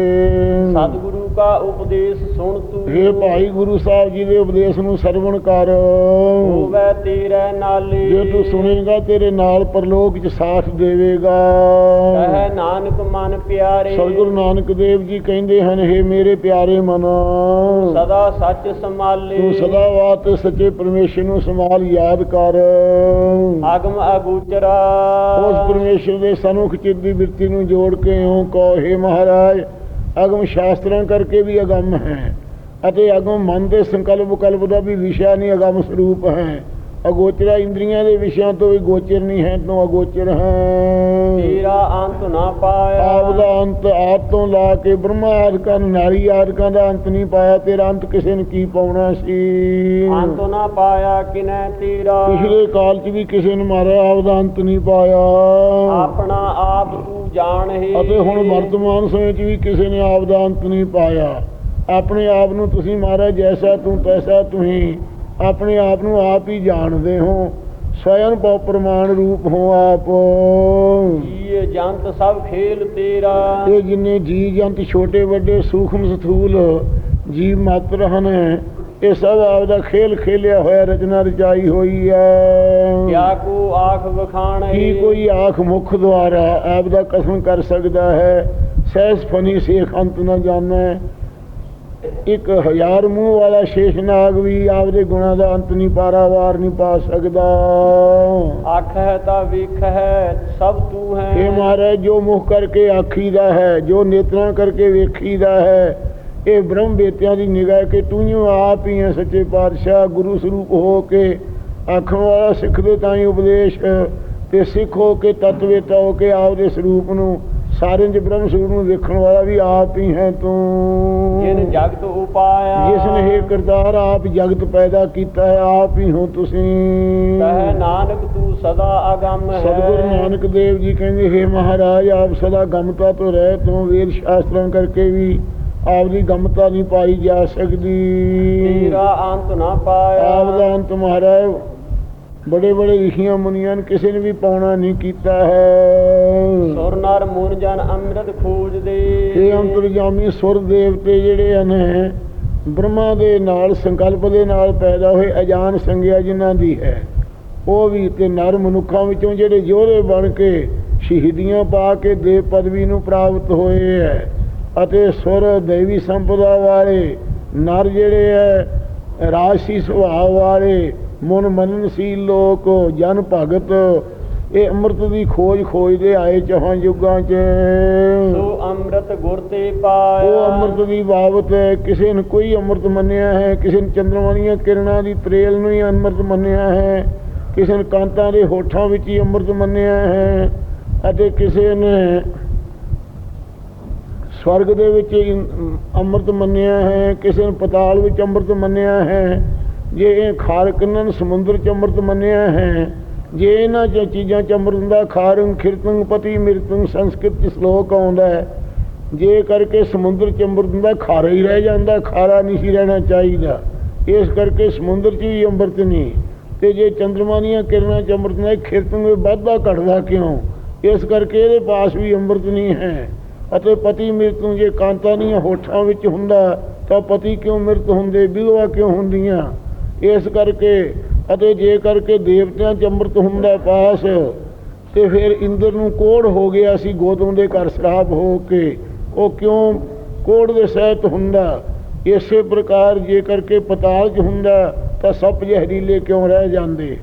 ਸਤਿਗੁਰੂ ਕਾ ਉਪਦੇਸ਼ ਸੁਣ ਤੂੰ।
हे ਭਾਈ ਗੁਰੂ ਸਾਹਿਬ ਜੀ ਦੇ ਉਪਦੇਸ਼ ਨੂੰ ਸਰਵਣ ਕਰ।
ਹੋਵੇ ਤੇਰੇ ਨਾਲੇ।
ਜੇ ਤੂੰ ਸੁਣੇਗਾ ਤੇਰੇ ਨਾਲ ਪਰਲੋਕ ਚ ਸਾਥ ਦੇਵੇਗਾ।
ਕਹੈ ਨਾਨਕ ਮਨ ਪਿਆਰੇ।
ਸਤਿਗੁਰੂ ਨਾਨਕ ਦੇਵ ਜੀ ਕਹਿੰਦੇ ਹਨ हे ਮੇਰੇ ਪਿਆਰੇ ਮਨ
ਸਦਾ ਸੱਚ ਸੰਭਾਲੇ।
ਤੂੰ ਸਦਾ ਵਾਤ ਸੱਚੇ ਪਰਮੇਸ਼ਰ ਨੂੰ ਸੰਭਾਲ ਯਾਦ ਕਰ।
ਆਗਮ ਅਗੋਚਰਾ।
ਉਸ ਪਰਮੇਸ਼ਰ ਦੇ ਸਨੁਖ ਚਿੱਤ ਦੀ ਬਿਰਤੀ ਨੂੰ ਜੋੜ ਕੇ ਇਉਂ ਕਹੋ हे ਮਹਾਰਾਜ ਅਗਮ ਸ਼ਾਸਤਰਾਂ ਕਰਕੇ ਵੀ ਅਗੰਮ ਹੈ ਅਤੇ ਅਗਮ ਮਨ ਦੇ ਸੰਕਲਪ ਵਿਕਲਪ ਦਾ ਵੀ ਵਿਸ਼ਾ ਨਹੀਂ ਅਗੰਮ ਸਰੂਪ ਹੈ। ਅਗੋਚਰਾ ਇੰਦਰੀਆਂ ਦੇ ਵਿਸ਼ਿਆਂ ਤੋਂ ਵੀ ਗੋਚਰ ਨਹੀਂ ਹੈ ਤੋਂ ਅਗੋਚਰ ਹੈ।
ਤੇਰਾ ਅੰਤ ਨਾ ਪਾਇਆ।
ਆਪ ਦਾ ਅੰਤ ਆਪ ਤੋਂ ਲਾ ਕੇ ਬ੍ਰਹਮਾ ਆਦਿਕਾਂ ਨਾਰੀ ਆਦਿਕਾਂ ਦਾ ਅੰਤ ਨਹੀਂ ਪਾਇਆ ਤੇਰਾ ਅੰਤ ਕਿਸੇ ਨੇ ਕੀ ਪਾਉਣਾ ਸੀ?
ਅੰਤ ਨਾ ਪਾਇਆ ਕਿਨੈ ਤੇਰਾ?
ਪਿਛਲੇ ਕਾਲ 'ਚ ਵੀ ਕਿਸੇ ਨੇ ਮਾਰਿਆ ਆਪ ਦਾ ਅੰਤ ਨਹੀਂ ਪਾਇਆ।
ਆਪਣਾ ਆਪ ਤੂੰ ਜਾਣ ਹੈ।
ਅਤੇ ਹੁਣ ਵਰਤਮਾਨ ਸਮੇਂ 'ਚ ਵੀ ਕਿਸੇ ਨੇ ਆਪ ਦਾ ਅੰਤ ਨਹੀਂ ਪਾਇਆ। ਆਪਣੇ ਆਪ ਨੂੰ ਤੁਸੀਂ ਮਹਾਰਾਜ ਜੈਸਾ ਤੂੰ ਤੈਸਾ ਤੁਸੀਂ ਆਪਣੇ ਆਪ ਨੂੰ ਆਪ ਹੀ ਜਾਣਦੇ ਹੋ। ਸਵਯੰ ਪਉ ਪ੍ਰਮਾਣ ਰੂਪ ਹੋ ਆਪ।
ਜੀਏ ਜੰਤ ਸਭ ਖੇਲ ਤੇਰਾ।
ਇਹ ਜਿੰਨੇ ਜੀ ਜੰਤ ਛੋਟੇ ਵੱਡੇ ਸੂਖਮ ਸਥੂਲ ਜੀਵ ਮਾਤਰ ਹਨ ਇਹ ਸਭ ਆਪਦਾ ਖੇਲ ਖੇਲਿਆ ਹੋਇਆ ਰਚਨਾ ਰਚਾਈ ਹੋਈ ਹੈ।
ਕਿਆ ਕੋ ਆਖ ਵਖਾਣੇ।
ਕੀ ਕੋਈ ਆਖ ਮੁਖ ਦੁਆਰਾ ਆਪ ਦਾ ਕਥਨ ਕਰ ਸਕਦਾ ਹੈ? ਸਹਿਸ ਫਨੀ ਸੇਖ ਅੰਤ ਨਾ ਜਾਣੈ। ਇੱਕ ਹਜ਼ਾਰ ਮੂੰਹ ਵਾਲਾ ਸ਼ੇਸ਼ਨਾਗ ਵੀ ਆਪਦੇ ਗੁਣਾਂ ਦਾ ਅੰਤ ਨਹੀਂ ਪਾਰਾਵਾਰ ਨਹੀਂ ਪਾ ਸਕਦਾ।
ਆਖ ਹੈ ਤਾਂ ਵੇਖ ਹੈ ਸਭ ਤੂੰ ਹੈ।
ਇਹ ਮਹਾਰਾਜ ਜੋ ਮੁਖ ਕਰਕੇ ਆਖੀਦਾ ਹੈ ਜੋ ਨੇਤਰਾਂ ਕਰਕੇ ਵੇਖੀਦਾ ਹੈ ਇਹ ਬ੍ਰਹਮ ਬੇਤਿਆਂ ਦੀ ਨਿਗਾਹ ਕੇ ਤੂੰ ਹੀ ਆਪ ਹੀ ਹੈ ਸੱਚੇ ਪਾਤਸ਼ਾਹ ਗੁਰੂ ਸਰੂਪ ਹੋ ਕੇ। ਆਖਣ ਵਾਲਾ ਸਿੱਖ ਦੇ ਤਾਂ ਹੀ ਉਪਦੇਸ਼ ਤੇ ਸਿੱਖ ਹੋ ਕੇ ਤਤਵੇਤਾ ਹੋ ਕੇ ਆਪਦੇ ਸਰੂਪ ਨੂੰ ਸਾਰਿਆਂ ਦੇ ਬ੍ਰਹਮ ਸਰੂਪ ਨੂੰ ਦੇਖਣ ਵਾਲਾ ਵੀ ਆਪ ਹੀ ਹੈ ਤੂੰ।
ਜਿਨ ਜਗਤ ਉਪਾਇਆ।
ਜਿਸ ਨੇ ਇਹ ਕਰਤਾਰ ਆਪ ਜਗਤ ਪੈਦਾ ਕੀਤਾ ਹੈ ਆਪ ਹੀ ਹੋ ਤੁਸੀਂ।
ਕਹੈ ਨਾਨਕ ਤੂੰ ਸਦਾ ਅਗੰਮ ਹੈ।
ਸਤਿਗੁਰੂ ਨਾਨਕ ਦੇਵ ਜੀ ਕਹਿੰਦੇ ਹੈ ਮਹਾਰਾਜ ਆਪ ਸਦਾ ਗਮਤਾ ਤੋਂ ਰਹਿ ਤੋਂ ਵੇਦ ਸ਼ਾਸਤਰਾਂ ਕਰਕੇ ਵੀ ਆਪਦੀ ਗਮਤਾ ਨਹੀਂ ਪਾਈ ਜਾ ਸਕਦੀ।
ਤੇਰਾ ਅੰਤ ਨਾ ਪਾਇਆ।
ਆਪ ਦਾ ਅੰਤ ਮਹਾਰਾਜ ਬੜੇ ਬੜੇ ਰਿਸ਼ੀਆਂ ਮੁਨੀਆਂ ਨੇ ਕਿਸੇ ਨੇ ਵੀ ਪਾਉਣਾ ਨਹੀਂ ਕੀਤਾ ਹੈ।
ਸੁਰ ਨਰ ਮੂਨ ਜਨ ਅੰਮ੍ਰਿਤ ਖੋਜਦੇ
ਇਹ ਅੰਤਰਜਾਮੀ ਸੁਰ ਦੇਵਤੇ ਜਿਹੜੇ ਹਨ ਬ੍ਰਹਮਾ ਦੇ ਨਾਲ ਸੰਕਲਪ ਦੇ ਨਾਲ ਪੈਦਾ ਹੋਏ ਅਜਾਨ ਸੰਗਿਆ ਜਿਨ੍ਹਾਂ ਦੀ ਹੈ ਉਹ ਵੀ ਤੇ ਨਰ ਮਨੁੱਖਾਂ ਵਿੱਚੋਂ ਜਿਹੜੇ ਯੋਧੇ ਬਣ ਕੇ ਸ਼ਹੀਦੀਆਂ ਪਾ ਕੇ ਦੇਵ ਪਦਵੀ ਨੂੰ ਪ੍ਰਾਪਤ ਹੋਏ ਹੈ ਅਤੇ ਸੁਰ ਦੇਵੀ ਸੰਪਦਾ ਵਾਲੇ ਨਰ ਜਿਹੜੇ ਹੈ ਰਾਜਸੀ ਸੁਭਾਅ ਵਾਲੇ ਮਨ ਮੰਨਨਸ਼ੀਲ ਲੋਕ ਜਨ ਭਗਤ ਇਹ ਅੰਮ੍ਰਿਤ ਦੀ ਖੋਜ ਖੋਜਦੇ ਆਏ ਚੌਹਾਂ ਯੁੱਗਾਂ 'ਚ।
ਸੋ ਅੰਮ੍ਰਿਤ ਗੁਰ ਤੇ ਪਾਇਆ।
ਉਹ ਅੰਮ੍ਰਿਤ ਦੀ ਬਾਬਤ ਹੈ ਕਿਸੇ ਨੇ ਕੋਈ ਅੰਮ੍ਰਿਤ ਮੰਨਿਆ ਹੈ ਕਿਸੇ ਨੇ ਚੰਦਰਮਾ ਦੀਆਂ ਕਿਰਨਾਂ ਦੀ ਤਰੇਲ ਨੂੰ ਹੀ ਅੰਮ੍ਰਿਤ ਮੰਨਿਆ ਹੈ ਕਿਸੇ ਨੇ ਕਾਂਤਾਂ ਦੇ ਹੋਠਾਂ ਵਿੱਚ ਹੀ ਅੰਮ੍ਰਿਤ ਮੰਨਿਆ ਹੈ ਅਤੇ ਕਿਸੇ ਨੇ ਸਵਰਗ ਦੇ ਵਿੱਚ ਅੰਮ੍ਰਿਤ ਮੰਨਿਆ ਹੈ ਕਿਸੇ ਨੇ ਪਤਾਲ ਵਿੱਚ ਅੰਮ੍ਰਿਤ ਮੰਨਿਆ ਹੈ ਜੇ ਇਹ ਖਾਰ ਕਿੰਨਨ ਸਮੁੰਦਰ ਚ ਅੰਮ੍ਰਿਤ ਮੰਨਿਆ ਹੈ, ਜੇ ਇਹਨਾਂ ਚ ਚੀਜ਼ਾਂ ਚ ਅੰਮ੍ਰਿਤ ਦਾ ਖਾਰੰ, ਖਿਰਤੰ, ਪਤੀ, ਮਿਰਤੰ, ਸੰਸਕ੍ਰਿਤ ਚ ਸ਼ਲੋਕ ਆਉਂਦਾ ਹੈ। ਜੇ ਕਰਕੇ ਸਮੁੰਦਰ ਚ ਅੰਮ੍ਰਿਤ ਦਾ ਖਾਰਾ ਹੀ ਰਹਿ ਜਾਂਦਾ, ਖਾਰਾ ਨਹੀਂ ਸੀ ਰਹਿਣਾ ਚਾਹੀਦਾ। ਇਸ ਕਰਕੇ ਸਮੁੰਦਰ ਚ ਵੀ ਅੰਮ੍ਰਿਤ ਨਹੀਂ। ਤੇ ਜੇ ਚੰਦਰਮਾ ਦੀਆਂ ਕਿਰਨਾਂ ਚ ਅੰਮ੍ਰਿਤ ਨਹੀਂ ਖਿਰਤੰ ਵਿੱਚ ਵੱਧਦਾ ਘਟਦਾ ਕਿਉਂ? ਇਸ ਕਰਕੇ ਇਹਦੇ ਪਾਸ ਵੀ ਅੰਮ੍ਰਿਤ ਨਹੀਂ ਹੈ। ਅਤੇ ਪਤੀ, ਮਿਰਤੂ ਜੇ ਕਾਂਤਾਂ ਦੀਆਂ ਹੋਠਾਂ ਵਿੱਚ ਹੁੰਦਾ, ਤਾਂ ਪਤੀ ਕਿਉਂ ਮਿਰਤ ਹੁੰਦੇ, ਵਿਧਵਾ ਕਿਉਂ ਹੁੰਦੀਆਂ? ਇਸ ਕਰਕੇ ਅਤੇ ਜੇ ਕਰਕੇ ਦੇਵਤਿਆਂ ਚ ਅੰਮ੍ਰਿਤ ਹੁੰਦਾ ਪਾਸ, ਤੇ ਫਿਰ ਇੰਦਰ ਨੂੰ ਕੋੜ ਹੋ ਗਿਆ ਸੀ ਗੋਤਮ ਦੇ ਘਰ ਸ਼ਰਾਪ ਹੋ ਕੇ। ਉਹ ਕਿਉਂ ਕੋੜ ਦੇ ਸਹਿਤ ਹੁੰਦਾ? ਇਸੇ ਪ੍ਰਕਾਰ ਜੇ ਕਰਕੇ ਪਤਾਲ ਚ ਹੁੰਦਾ, ਤਾਂ ਸੱਪ ਜ਼ਹਿਰੀਲੇ ਕਿਉਂ ਰਹਿ ਜਾਂਦੇ?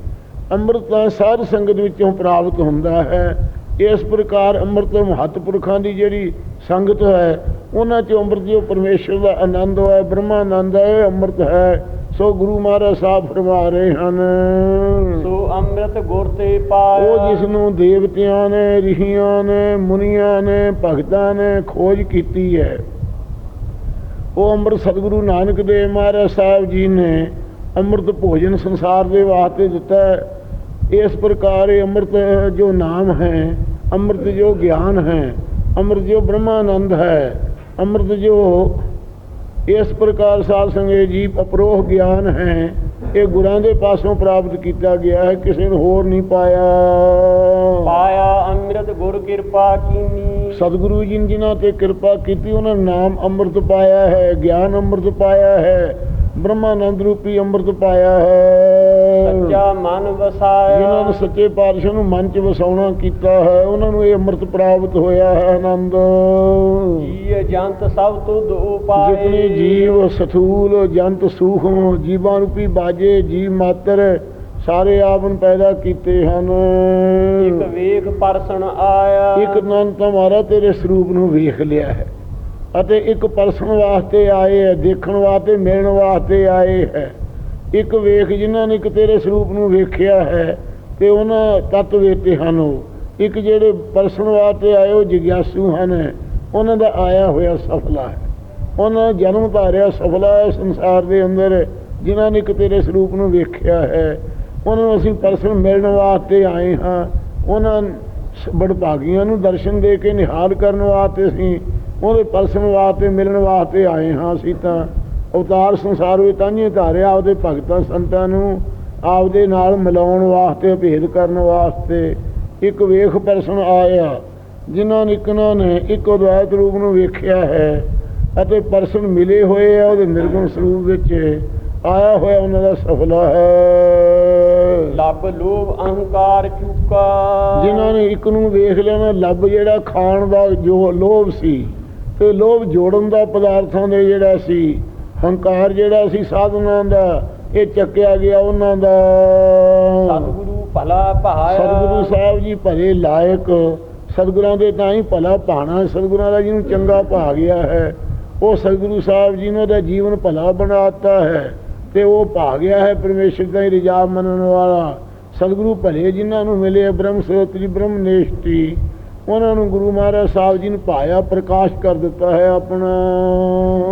ਅੰਮ੍ਰਿਤ ਤਾਂ ਸਾਧ ਸੰਗਤ ਵਿੱਚੋਂ ਪ੍ਰਾਪਤ ਹੁੰਦਾ ਹੈ। ਇਸ ਪ੍ਰਕਾਰ ਅੰਮ੍ਰਿਤ ਮਹੱਤਪੁਰਖਾਂ ਦੀ ਜਿਹੜੀ ਸੰਗਤ ਹੈ, ਉਹਨਾਂ ਚ ਅੰਮ੍ਰਿਤ ਜੋ ਪਰਮੇਸ਼ਰ ਦਾ ਆਨੰਦ ਹੈ, ਬ੍ਰਹਮਾਨੰਦ ਹੈ, ਇਹ ਅੰਮ੍ਰਿਤ ਹੈ। ਸੋ ਗੁਰੂ ਮਹਾਰਾਜ ਸਾਹਿਬ ਫਰਮਾ ਰਹੇ ਹਨ।
ਸੋ ਅੰਮ੍ਰਿਤ ਗੁਰ ਤੇ ਪਾਇਆ।
ਉਹ ਜਿਸ ਨੂੰ ਦੇਵਤਿਆਂ ਨੇ ਰਿਸ਼ੀਆਂ ਨੇ ਮੁਨੀਆਂ ਨੇ ਭਗਤਾਂ ਨੇ ਖੋਜ ਕੀਤੀ ਹੈ। ਉਹ ਅੰਮ੍ਰਿਤ ਸਤਿਗੁਰੂ ਨਾਨਕ ਦੇਵ ਮਹਾਰਾਜ ਸਾਹਿਬ ਜੀ ਨੇ ਅੰਮ੍ਰਿਤ ਭੋਜਨ ਸੰਸਾਰ ਦੇ ਵਾਸਤੇ ਦਿੱਤਾ ਹੈ। ਇਸ ਪ੍ਰਕਾਰ ਇਹ ਅੰਮ੍ਰਿਤ ਜੋ ਨਾਮ ਹੈ ਅੰਮ੍ਰਿਤ ਜੋ ਗਿਆਨ ਹੈ ਅੰਮ੍ਰਿਤ ਜੋ ਬ੍ਰਹਮਾਨੰਦ ਹੈ ਅੰਮ੍ਰਿਤ ਜੋ ਇਸ ਪ੍ਰਕਾਰ ਸਾਧ ਸੰਗੇ ਜੀ ਅਪਰੋਹ ਗਿਆਨ ਹੈ। ਇਹ ਗੁਰਾਂ ਦੇ ਪਾਸੋਂ ਪ੍ਰਾਪਤ ਕੀਤਾ ਗਿਆ ਹੈ ਕਿਸੇ ਨੂੰ ਹੋਰ ਨਹੀਂ ਪਾਇਆ।
ਪਾਇਆ ਅੰਮ੍ਰਿਤ ਗੁਰ ਕਿਰਪਾ ਕੀਨੀ।
ਸਤਿਗੁਰੂ ਜੀ ਨੇ ਜਿਨ੍ਹਾਂ ਤੇ ਕਿਰਪਾ ਕੀਤੀ ਉਹਨਾਂ ਨੇ ਨਾਮ ਅੰਮ੍ਰਿਤ ਪਾਇਆ ਹੈ ਗਿਆਨ ਅੰਮ੍ਰਿਤ ਪਾਇਆ ਹੈ ਬ੍ਰਹਮਾਨੰਦ ਰੂਪੀ ਅੰਮ੍ਰਿਤ ਪਾਇਆ ਹੈ।
ਸੱਚਾ ਮਨ
ਜਿਨ੍ਹਾਂ
ਵਸਾਇਆ
ਨੇ ਸੱਚੇ ਪਾਤਸ਼ਾਹ ਨੂੰ ਮਨ ਚ ਵਸਾਉਣਾ ਕੀਤਾ ਹੈ ਉਹਨਾਂ ਨੂੰ ਇਹ ਅੰਮ੍ਰਿਤ ਪ੍ਰਾਪਤ ਹੋਇਆ ਹੈ ਆਨੰਦ।
ਜੀ ਜੰਤ ਸਭ ਤੁਧ ਉਪਾਏ
ਜਿਤਨੇ ਜੀਵ ਸਥੂਲ ਜੰਤ ਸੂਖਮ ਜੀਵਾਂ ਰੂਪੀ ਬਾਜੇ ਜੀਵ ਮਾਤਰ ਸਾਰੇ ਆਪ ਨੂੰ ਪੈਦਾ ਕੀਤੇ ਹਨ।
ਇੱਕ ਵੇਖ ਪਰਸਨ ਆਇਆ।
ਇੱਕ ਨਨ ਤੁਹਾਰਾ ਤੇਰੇ ਸਰੂਪ ਨੂੰ ਵੇਖ ਲਿਆ ਹੈ ਅਤੇ ਇੱਕ ਪਰਸਨ ਵਾਸਤੇ ਆਏ ਹੈ ਦੇਖਣ ਵਾਸਤੇ ਮਿਲਣ ਵਾਸਤੇ ਆਏ ਹੈ। ਇੱਕ ਵੇਖ ਜਿਨ੍ਹਾਂ ਨੇ ਇੱਕ ਤੇਰੇ ਸਰੂਪ ਨੂੰ ਵੇਖਿਆ ਹੈ ਤੇ ਉਹਨਾਂ ਤਤ ਵੇਤੇ ਹਨ ਉਹ। ਇੱਕ ਜਿਹੜੇ ਪਰਸਨ ਵਾਸਤੇ ਆਏ ਉਹ ਜਿਗਿਆਸੂ ਹਨ। ਉਹਨਾਂ ਦਾ ਆਇਆ ਹੋਇਆ ਸਫਲਾ ਹੈ। ਉਹਨਾਂ ਜਨਮ ਧਾਰਿਆ ਸਫਲਾ ਹੈ ਸੰਸਾਰ ਦੇ ਅੰਦਰ, ਜਿਨ੍ਹਾਂ ਨੇ ਇੱਕ ਤੇਰੇ ਸਰੂਪ ਨੂੰ ਵੇਖਿਆ ਹੈ। ਉਹਨਾਂ ਨੂੰ ਅਸੀਂ ਪਰਸਨ ਮਿਲਣ ਵਾਸਤੇ ਆਏ ਹਾਂ। ਉਹਨਾਂ ਬੜਭਾਗੀਆਂ ਨੂੰ ਦਰਸ਼ਨ ਦੇ ਕੇ ਨਿਹਾਲ ਕਰਨ ਵਾਸਤੇ ਅਸੀਂ, ਉਹਦੇ ਪਰਸਨ ਵਾਸਤੇ ਮਿਲਣ ਵਾਸਤੇ ਆਏ ਹਾਂ ਅਸੀਂ ਤਾਂ। ਅਵਤਾਰ ਸੰਸਾਰ ਵਿੱਚ ਤਾਂਝੇ ਧਾਰਿਆ ਆਪਦੇ ਭਗਤਾਂ ਸੰਤਾਂ ਨੂੰ ਆਪਦੇ ਨਾਲ ਮਿਲਾਉਣ ਵਾਸਤੇ ਭੇਦ ਕਰਨ ਵਾਸਤੇ। ਇੱਕ ਵੇਖ ਪਰਸਨ ਆਇਆ ਜਿਨ੍ਹਾਂ ਨੇ ਇਕਨਾਂ ਨੇ ਇੱਕ ਅਦਵੈਤ ਰੂਪ ਨੂੰ ਵੇਖਿਆ ਹੈ ਅਤੇ ਪਰਸਨ ਮਿਲੇ ਹੋਏ ਆ ਉਹਦੇ ਨਿਰਗੁਣ ਸਰੂਪ ਵਿੱਚ ਆਇਆ ਹੋਇਆ ਉਹਨਾਂ ਦਾ ਸਫਲਾ ਹੈ।
ਲੱਭ ਲੋਭ ਅਹੰਕਾਰ ਚੁਕਾ।
ਜਿਨ੍ਹਾਂ ਨੇ ਇੱਕ ਨੂੰ ਵੇਖ ਲਿਆ ਨਾ ਲੱਭ ਜਿਹੜਾ ਖਾਣ ਦਾ ਜੋ ਲੋਭ ਸੀ ਤੇ ਲੋਭ ਜੋੜਨ ਦਾ ਪਦਾਰਥਾਂ ਦੇ ਜਿਹੜਾ ਸੀ ਹੰਕਾਰ ਜਿਹੜਾ ਸੀ ਸਾਧਨਾਂ ਦਾ ਇਹ ਚੱਕਿਆ ਗਿਆ ਉਹਨਾਂ ਦਾ।
ਸਤਿਗੁਰੂ ਭਲਾ ਭਾਇਆ।
ਸਤਿਗੁਰੂ ਸਾਹਿਬ ਜੀ ਭਲੇ ਲਾਇਕ ਸਤਿਗੁਰਾਂ ਦੇ ਤਾਂ ਹੀ ਭਲਾ ਭਾਣਾ ਸਤਿਗੁਰਾਂ ਦਾ ਜਿਹਨੂੰ ਚੰਗਾ ਭਾ ਗਿਆ ਹੈ ਉਹ ਸਤਿਗੁਰੂ ਸਾਹਿਬ ਜੀ ਨੇ ਉਹਦਾ ਜੀਵਨ ਭਲਾ ਬਣਾਤਾ ਹੈ ਤੇ ਉਹ ਭਾ ਗਿਆ ਹੈ ਪਰਮੇਸ਼ਰ ਦਾ ਹੀ ਰਿਜਾ ਮੰਨਣ ਵਾਲਾ। ਸਤਿਗੁਰੂ ਭਲੇ ਜਿਨ੍ਹਾਂ ਨੂੰ ਮਿਲੇ ਬ੍ਰਹਮ ਸਰੋਤਰੀ ਬ੍ਰਹਮ ਨੇਸ਼ਟੀ। ਉਹਨਾਂ ਨੂੰ ਗੁਰੂ ਮਹਾਰਾਜ ਸਾਹਿਬ ਜੀ ਨੇ ਭਾਇਆ ਪ੍ਰਕਾਸ਼ ਕਰ ਦਿੱਤਾ ਹੈ ਆਪਣਾ।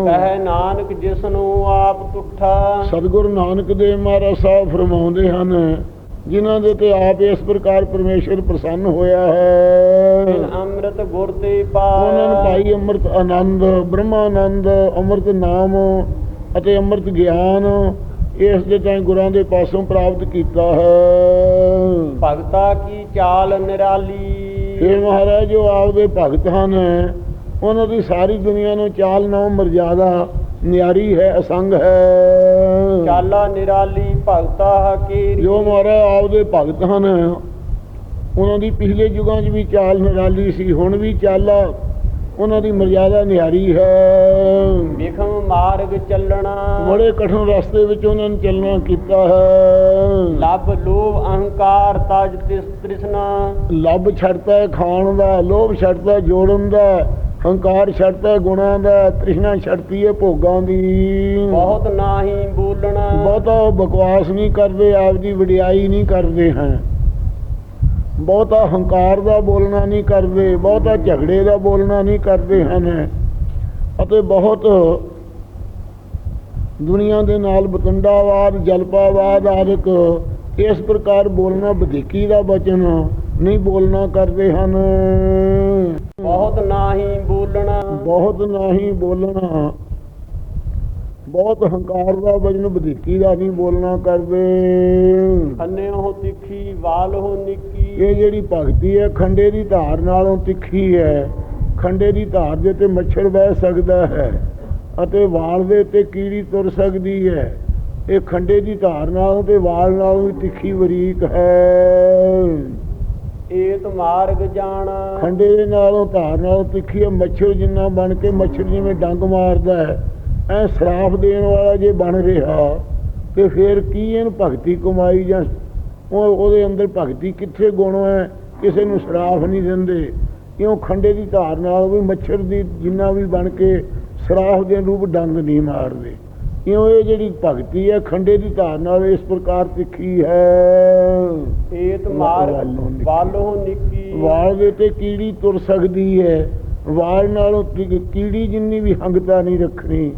ਕਹੇ ਨਾਨਕ ਜਿਸ ਨੂੰ ਆਪ ਤੁਠਾ
ਸਤਿਗੁਰੂ ਨਾਨਕ ਦੇਵ ਮਹਾਰਾਜ ਸਾਹਿਬ ਫਰਮਾਉਂਦੇ ਹਨ ਜਿਨ੍ਹਾਂ ਦੇ ਤੇ ਆਪ ਇਸ ਪ੍ਰਕਾਰ ਪਰਮੇਸ਼ਰ ਪ੍ਰਸੰਨ ਹੋਇਆ ਹੈ।
ਅੰਮ੍ਰਿਤ ਗੁਰ ਤੇ
ਉਹਨਾਂ ਨੂੰ
ਪਾਇਆ
ਪਾਈ ਅੰਮ੍ਰਿਤ ਆਨੰਦ ਬ੍ਰਹਮਾਨੰਦ ਅੰਮ੍ਰਿਤ ਨਾਮ ਅਤੇ ਅੰਮ੍ਰਿਤ ਗਿਆਨ ਇਸ ਦੇ ਤਾਂ ਗੁਰਾਂ ਦੇ ਪਾਸੋਂ ਪ੍ਰਾਪਤ ਕੀਤਾ ਹੈ।
ਭਗਤਾ ਕੀ ਚਾਲ ਨਿਰਾਲੀ?
ਫਿਰ ਮਹਾਰਾਜ ਜੋ ਆਪਦੇ ਭਗਤ ਹਨ। ਉਹਨਾਂ ਦੀ ਸਾਰੀ ਦੁਨੀਆ ਨੂੰ ਚਾਲ ਨਾਮ ਮਰਜ਼ਾਦਾ ਨਿਆਰੀ ਹੈ ਅਸੰਗ ਹੈ।
ਚਾਲਾ ਨਿਰਾਲੀ ਭਗਤਾ ਹਕੀਰੀ।
ਜੋ ਮਹਾਰਾਜ ਆਪਦੇ ਭਗਤ ਹਨ ਉਹਨਾਂ ਦੀ ਪਿਛਲੇ ਯੁਗਾਂ 'ਚ ਵੀ ਚਾਲ ਨਿਰਾਲੀ ਸੀ ਹੁਣ ਵੀ ਚਾਲਾ ਉਹਨਾਂ ਦੀ ਮਰਜ਼ਾਦਾ ਨਿਹਾਰੀ ਹੈ।
ਵਿਖਮ ਮਾਰਗ ਚੱਲਣਾ।
ਬੜੇ ਕਠਿਨ ਰਸਤੇ ਵਿੱਚ ਉਹਨਾਂ ਨੇ ਚੱਲਣਾ ਕੀਤਾ ਹੈ।
ਲੱਭ ਲੋਭ ਅਹੰਕਾਰ ਤਜ ਤਿਸ ਤ੍ਰਿਸ਼ਨਾ।
ਲੱਭ ਛੱਡਦਾ ਖਾਣ ਦਾ ਲੋਭ ਛੱਡਦਾ ਜੋੜਨ ਦਾ ਹੰਕਾਰ ਛੱਡਦਾ ਗੁਣਾਂ ਦਾ ਤ੍ਰਿਸ਼ਨਾ ਛੱਡਦੀ ਹੈ ਭੋਗਾਂ ਦੀ।
ਬਹੁਤ ਨਾਹੀ ਬੋਲਣਾ।
ਬਹੁਤਾ ਬਕਵਾਸ ਨਹੀਂ ਕਰਦੇ ਆਪ ਦੀ ਵਡਿਆਈ ਨਹੀਂ ਕਰਦੇ ਹਨ ਬਹੁਤਾ ਹੰਕਾਰ ਦਾ ਬੋਲਣਾ ਨਹੀਂ ਕਰਦੇ ਬਹੁਤਾ ਝਗੜੇ ਦਾ ਬੋਲਣਾ ਨਹੀਂ ਕਰਦੇ ਹਨ। ਅਤੇ ਬਹੁਤ ਦੁਨੀਆ ਦੇ ਨਾਲ ਬਤੰਡਾਵਾਦ ਜਲਪਾਵਾਦ ਆਦਿਕ ਇਸ ਪ੍ਰਕਾਰ ਬੋਲਣਾ ਵਧੀਕੀ ਦਾ ਬਚਨ ਨਹੀਂ ਬੋਲਣਾ ਕਰਦੇ ਹਨ।
ਬਹੁਤ ਨਾਹੀ ਬੋਲਣਾ।
ਬਹੁਤ ਨਹੀਂ ਬੋਲਣਾ ਬਹੁਤ ਹੰਕਾਰ ਦਾ ਵਜਨ ਵਧੀਕੀ ਦਾ ਨਹੀਂ ਬੋਲਣਾ ਕਰਦੇ।
ਖੰਨਿਓ ਤਿੱਖੀ ਵਾਲੋ ਨਿੱਕੀ।
ਇਹ ਜਿਹੜੀ ਭਗਤੀ ਹੈ ਖੰਡੇ ਦੀ ਧਾਰ ਨਾਲੋਂ ਤਿੱਖੀ ਹੈ। ਖੰਡੇ ਦੀ ਧਾਰ ਦੇ ਤੇ ਮੱਛਰ ਬਹਿ ਸਕਦਾ ਹੈ ਅਤੇ ਵਾਲ ਦੇ ਤੇ ਕੀੜੀ ਤੁਰ ਸਕਦੀ ਹੈ। ਇਹ ਖੰਡੇ ਦੀ ਧਾਰ ਨਾਲੋਂ ਤੇ ਵਾਲ ਨਾਲੋਂ ਵੀ ਤਿੱਖੀ ਬਰੀਕ ਹੈ।
ਏਤ ਮਾਰਗ ਜਾਣਾ।
ਖੰਡੇ ਦੇ ਨਾਲੋਂ ਧਾਰ ਨਾਲੋਂ ਤਿੱਖੀ ਹੈ ਮੱਛਰ ਜਿੰਨਾ ਬਣ ਕੇ ਮੱਛਰ ਜਿਵੇਂ ਡੰਗ ਮਾਰਦਾ ਹੈ ਐ ਸਰਾਫ ਦੇਣ ਵਾਲਾ ਜੇ ਬਣ ਰਿਹਾ ਤੇ ਫਿਰ ਕੀ ਇਹਨੂੰ ਭਗਤੀ ਕਮਾਈ ਜਾਂ ਉਹ ਉਹਦੇ ਅੰਦਰ ਭਗਤੀ ਕਿੱਥੇ ਗੁਣ ਹੈ? ਕਿਸੇ ਨੂੰ ਸਰਾਫ ਨਹੀਂ ਦਿੰਦੇ। ਕਿਉਂ ਖੰਡੇ ਦੀ ਧਾਰ ਨਾਲ ਵੀ ਮੱਛਰ ਦੀ ਜਿੰਨਾ ਵੀ ਬਣ ਕੇ ਸਰਾਫ ਦੇ ਰੂਪ ਡੰਗ ਨਹੀਂ ਮਾਰਦੇ। ਕਿਉਂ ਇਹ ਜਿਹੜੀ ਭਗਤੀ ਹੈ ਖੰਡੇ ਦੀ ਧਾਰ ਨਾਲ ਇਸ ਪ੍ਰਕਾਰ ਤਿੱਖੀ ਹੈ।
ਏਤ ਮਾਰਗ
ਵਾਲੋਂ ਨਿੱਕੀ।
ਵਾਲੋ
ਦੇ ਤੇ ਕੀੜੀ ਤੁਰ ਸਕਦੀ ਹੈ। ਵਾਲ ਨਾਲੋਂ ਕੀੜੀ ਜਿੰਨੀ ਵੀ ਹੰਗਤਾ ਨਹੀਂ ਰੱਖਣੀ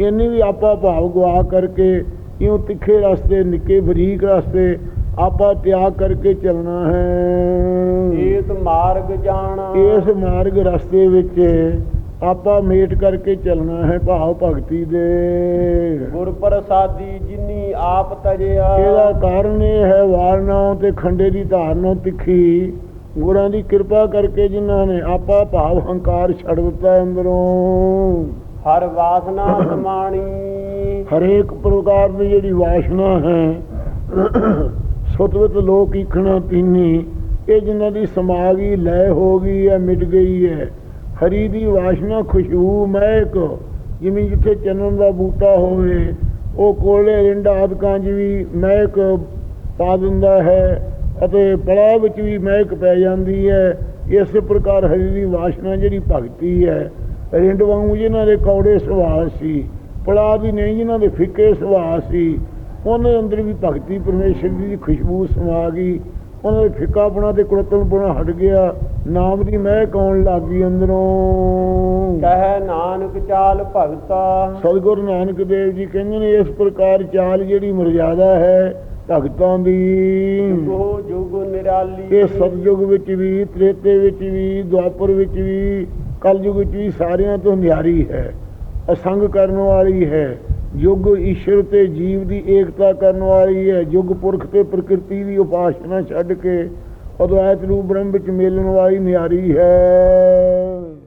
ਇੰਨੀ ਵੀ ਆਪਾ ਭਾਵ ਗਵਾ ਕਰਕੇ ਇਉਂ ਤਿੱਖੇ ਰਸਤੇ ਨਿੱਕੇ ਬਰੀਕ ਰਸਤੇ ਆਪਾ ਤਿਆਗ ਕਰਕੇ ਚੱਲਣਾ ਹੈ।
ਏਤ ਮਾਰਗ ਜਾਣਾ।
ਇਸ ਮਾਰਗ ਰਸਤੇ ਵਿੱਚ ਆਪਾ ਮੇਟ ਕਰਕੇ ਚੱਲਣਾ ਹੈ ਭਾਵ ਭਗਤੀ ਦੇ।
ਗੁਰ ਪ੍ਰਸਾਦੀ ਜਿਨੀ ਆਪ ਤਜਿਆ।
ਇਹਦਾ ਕਾਰਨ ਇਹ ਹੈ ਵਾਰਨਾਓਂ ਤੇ ਖੰਡੇ ਦੀ ਧਾਰਨੋਂ ਤਿੱਖੀ। ਗੁਰਾਂ ਦੀ ਕਿਰਪਾ ਕਰਕੇ ਜਿਨ੍ਹਾਂ ਨੇ ਆਪਾ ਭਾਵ ਹੰਕਾਰ ਛੱਡ ਦਿੱਤਾ ਅੰਦਰੋਂ।
ਹਰ ਵਾਸਨਾ ਸਮਾਣੀ।
ਹਰੇਕ ਪ੍ਰਕਾਰ ਦੀ ਜਿਹੜੀ ਵਾਸ਼ਨਾ ਹੈ, ਸੁਤਵਤ ਲੋਕ ਇਖਣਾ ਤੀਨੀ, ਇਹ ਜਿਨ੍ਹਾਂ ਦੀ ਸਮਾ ਗਈ ਲੈ ਹੋ ਗਈ ਹੈ, ਮਿਟ ਗਈ ਹੈ, ਹਰੀ ਦੀ ਵਾਸ਼ਨਾ ਖੁਸ਼ਬੂ ਮਹਿਕ, ਜਿਵੇਂ ਜਿੱਥੇ ਚੰਨਣ ਦਾ ਬੂਟਾ ਹੋਵੇ, ਉਹ ਕੋਲੇ ਰਿੰਡ ਆਦਿਕਾਂ 'ਚ ਵੀ ਮਹਿਕ ਪਾ ਦਿੰਦਾ ਹੈ ਅਤੇ ਪੜਾਅ ਵਿੱਚ ਵੀ ਮਹਿਕ ਪੈ ਜਾਂਦੀ ਹੈ, ਇਸ ਪ੍ਰਕਾਰ ਹਰੀ ਦੀ ਵਾਸ਼ਨਾ ਜਿਹੜੀ ਭਗਤੀ ਹੈ ਰਿੰਡ ਵਾਂਗੂ ਜਿਨ੍ਹਾਂ ਦੇ ਕੌੜੇ ਸੁਭਾਅ ਸੀ ਪੜਾ ਦੀ ਨਹੀਂ ਜਿਨ੍ਹਾਂ ਦੇ ਫਿੱਕੇ ਸੁਭਾਅ ਸੀ ਉਹਨਾਂ ਅੰਦਰ ਵੀ ਭਗਤੀ ਪਰਮੇਸ਼ਰ ਦੀ ਖੁਸ਼ਬੂ ਸਮਾ ਗਈ। ਉਹਨਾਂ ਦੇ ਫਿੱਕਾਪਣਾ ਤੇ ਕੁੜਤਲਪਣਾ ਹਟ ਗਿਆ। ਨਾਮ ਦੀ ਮਹਿਕ ਆਉਣ ਲੱਗ ਗਈ ਅੰਦਰੋਂ?
ਕਹੈ ਨਾਨਕ ਚਾਲ ਭਗਤਾ।
ਸਤਿਗੁਰੂ ਨਾਨਕ ਦੇਵ ਜੀ ਕਹਿੰਦੇ ਨੇ ਇਸ ਪ੍ਰਕਾਰ ਚਾਲ ਜਿਹੜੀ ਮਰਜ਼ਾਦਾ ਹੈ ਭਗਤਾਂ ਦੀ।
ਜੁਗੋ ਜੁਗ ਨਿਰਾਲੀ।
ਇਹ ਸਤਜੁਗ ਵਿੱਚ ਵੀ ਤ੍ਰੇਤੇ ਵਿੱਚ ਵੀ ਦੁਆਪਰ ਵਿੱਚ ਵੀ ਕਲਯੁਗ ਵਿੱਚ ਵੀ ਸਾਰਿਆਂ ਤੋਂ ਨਿਆਰੀ ਹੈ, ਅਸੰਗ ਕਰਨ ਵਾਲੀ ਹੈ। ਯੁੱਗ ਈਸ਼ਵਰ ਤੇ ਜੀਵ ਦੀ ਏਕਤਾ ਕਰਨ ਵਾਲੀ ਹੈ। ਯੁੱਗ ਪੁਰਖ ਤੇ ਪ੍ਰਕਿਰਤੀ ਦੀ ਉਪਾਸਨਾ ਛੱਡ ਕੇ ਅਦਵੈਤ ਰੂਪ ਬ੍ਰਹਮ ਵਿੱਚ ਮਿਲਣ ਵਾਲੀ ਨਿਆਰੀ ਹੈ।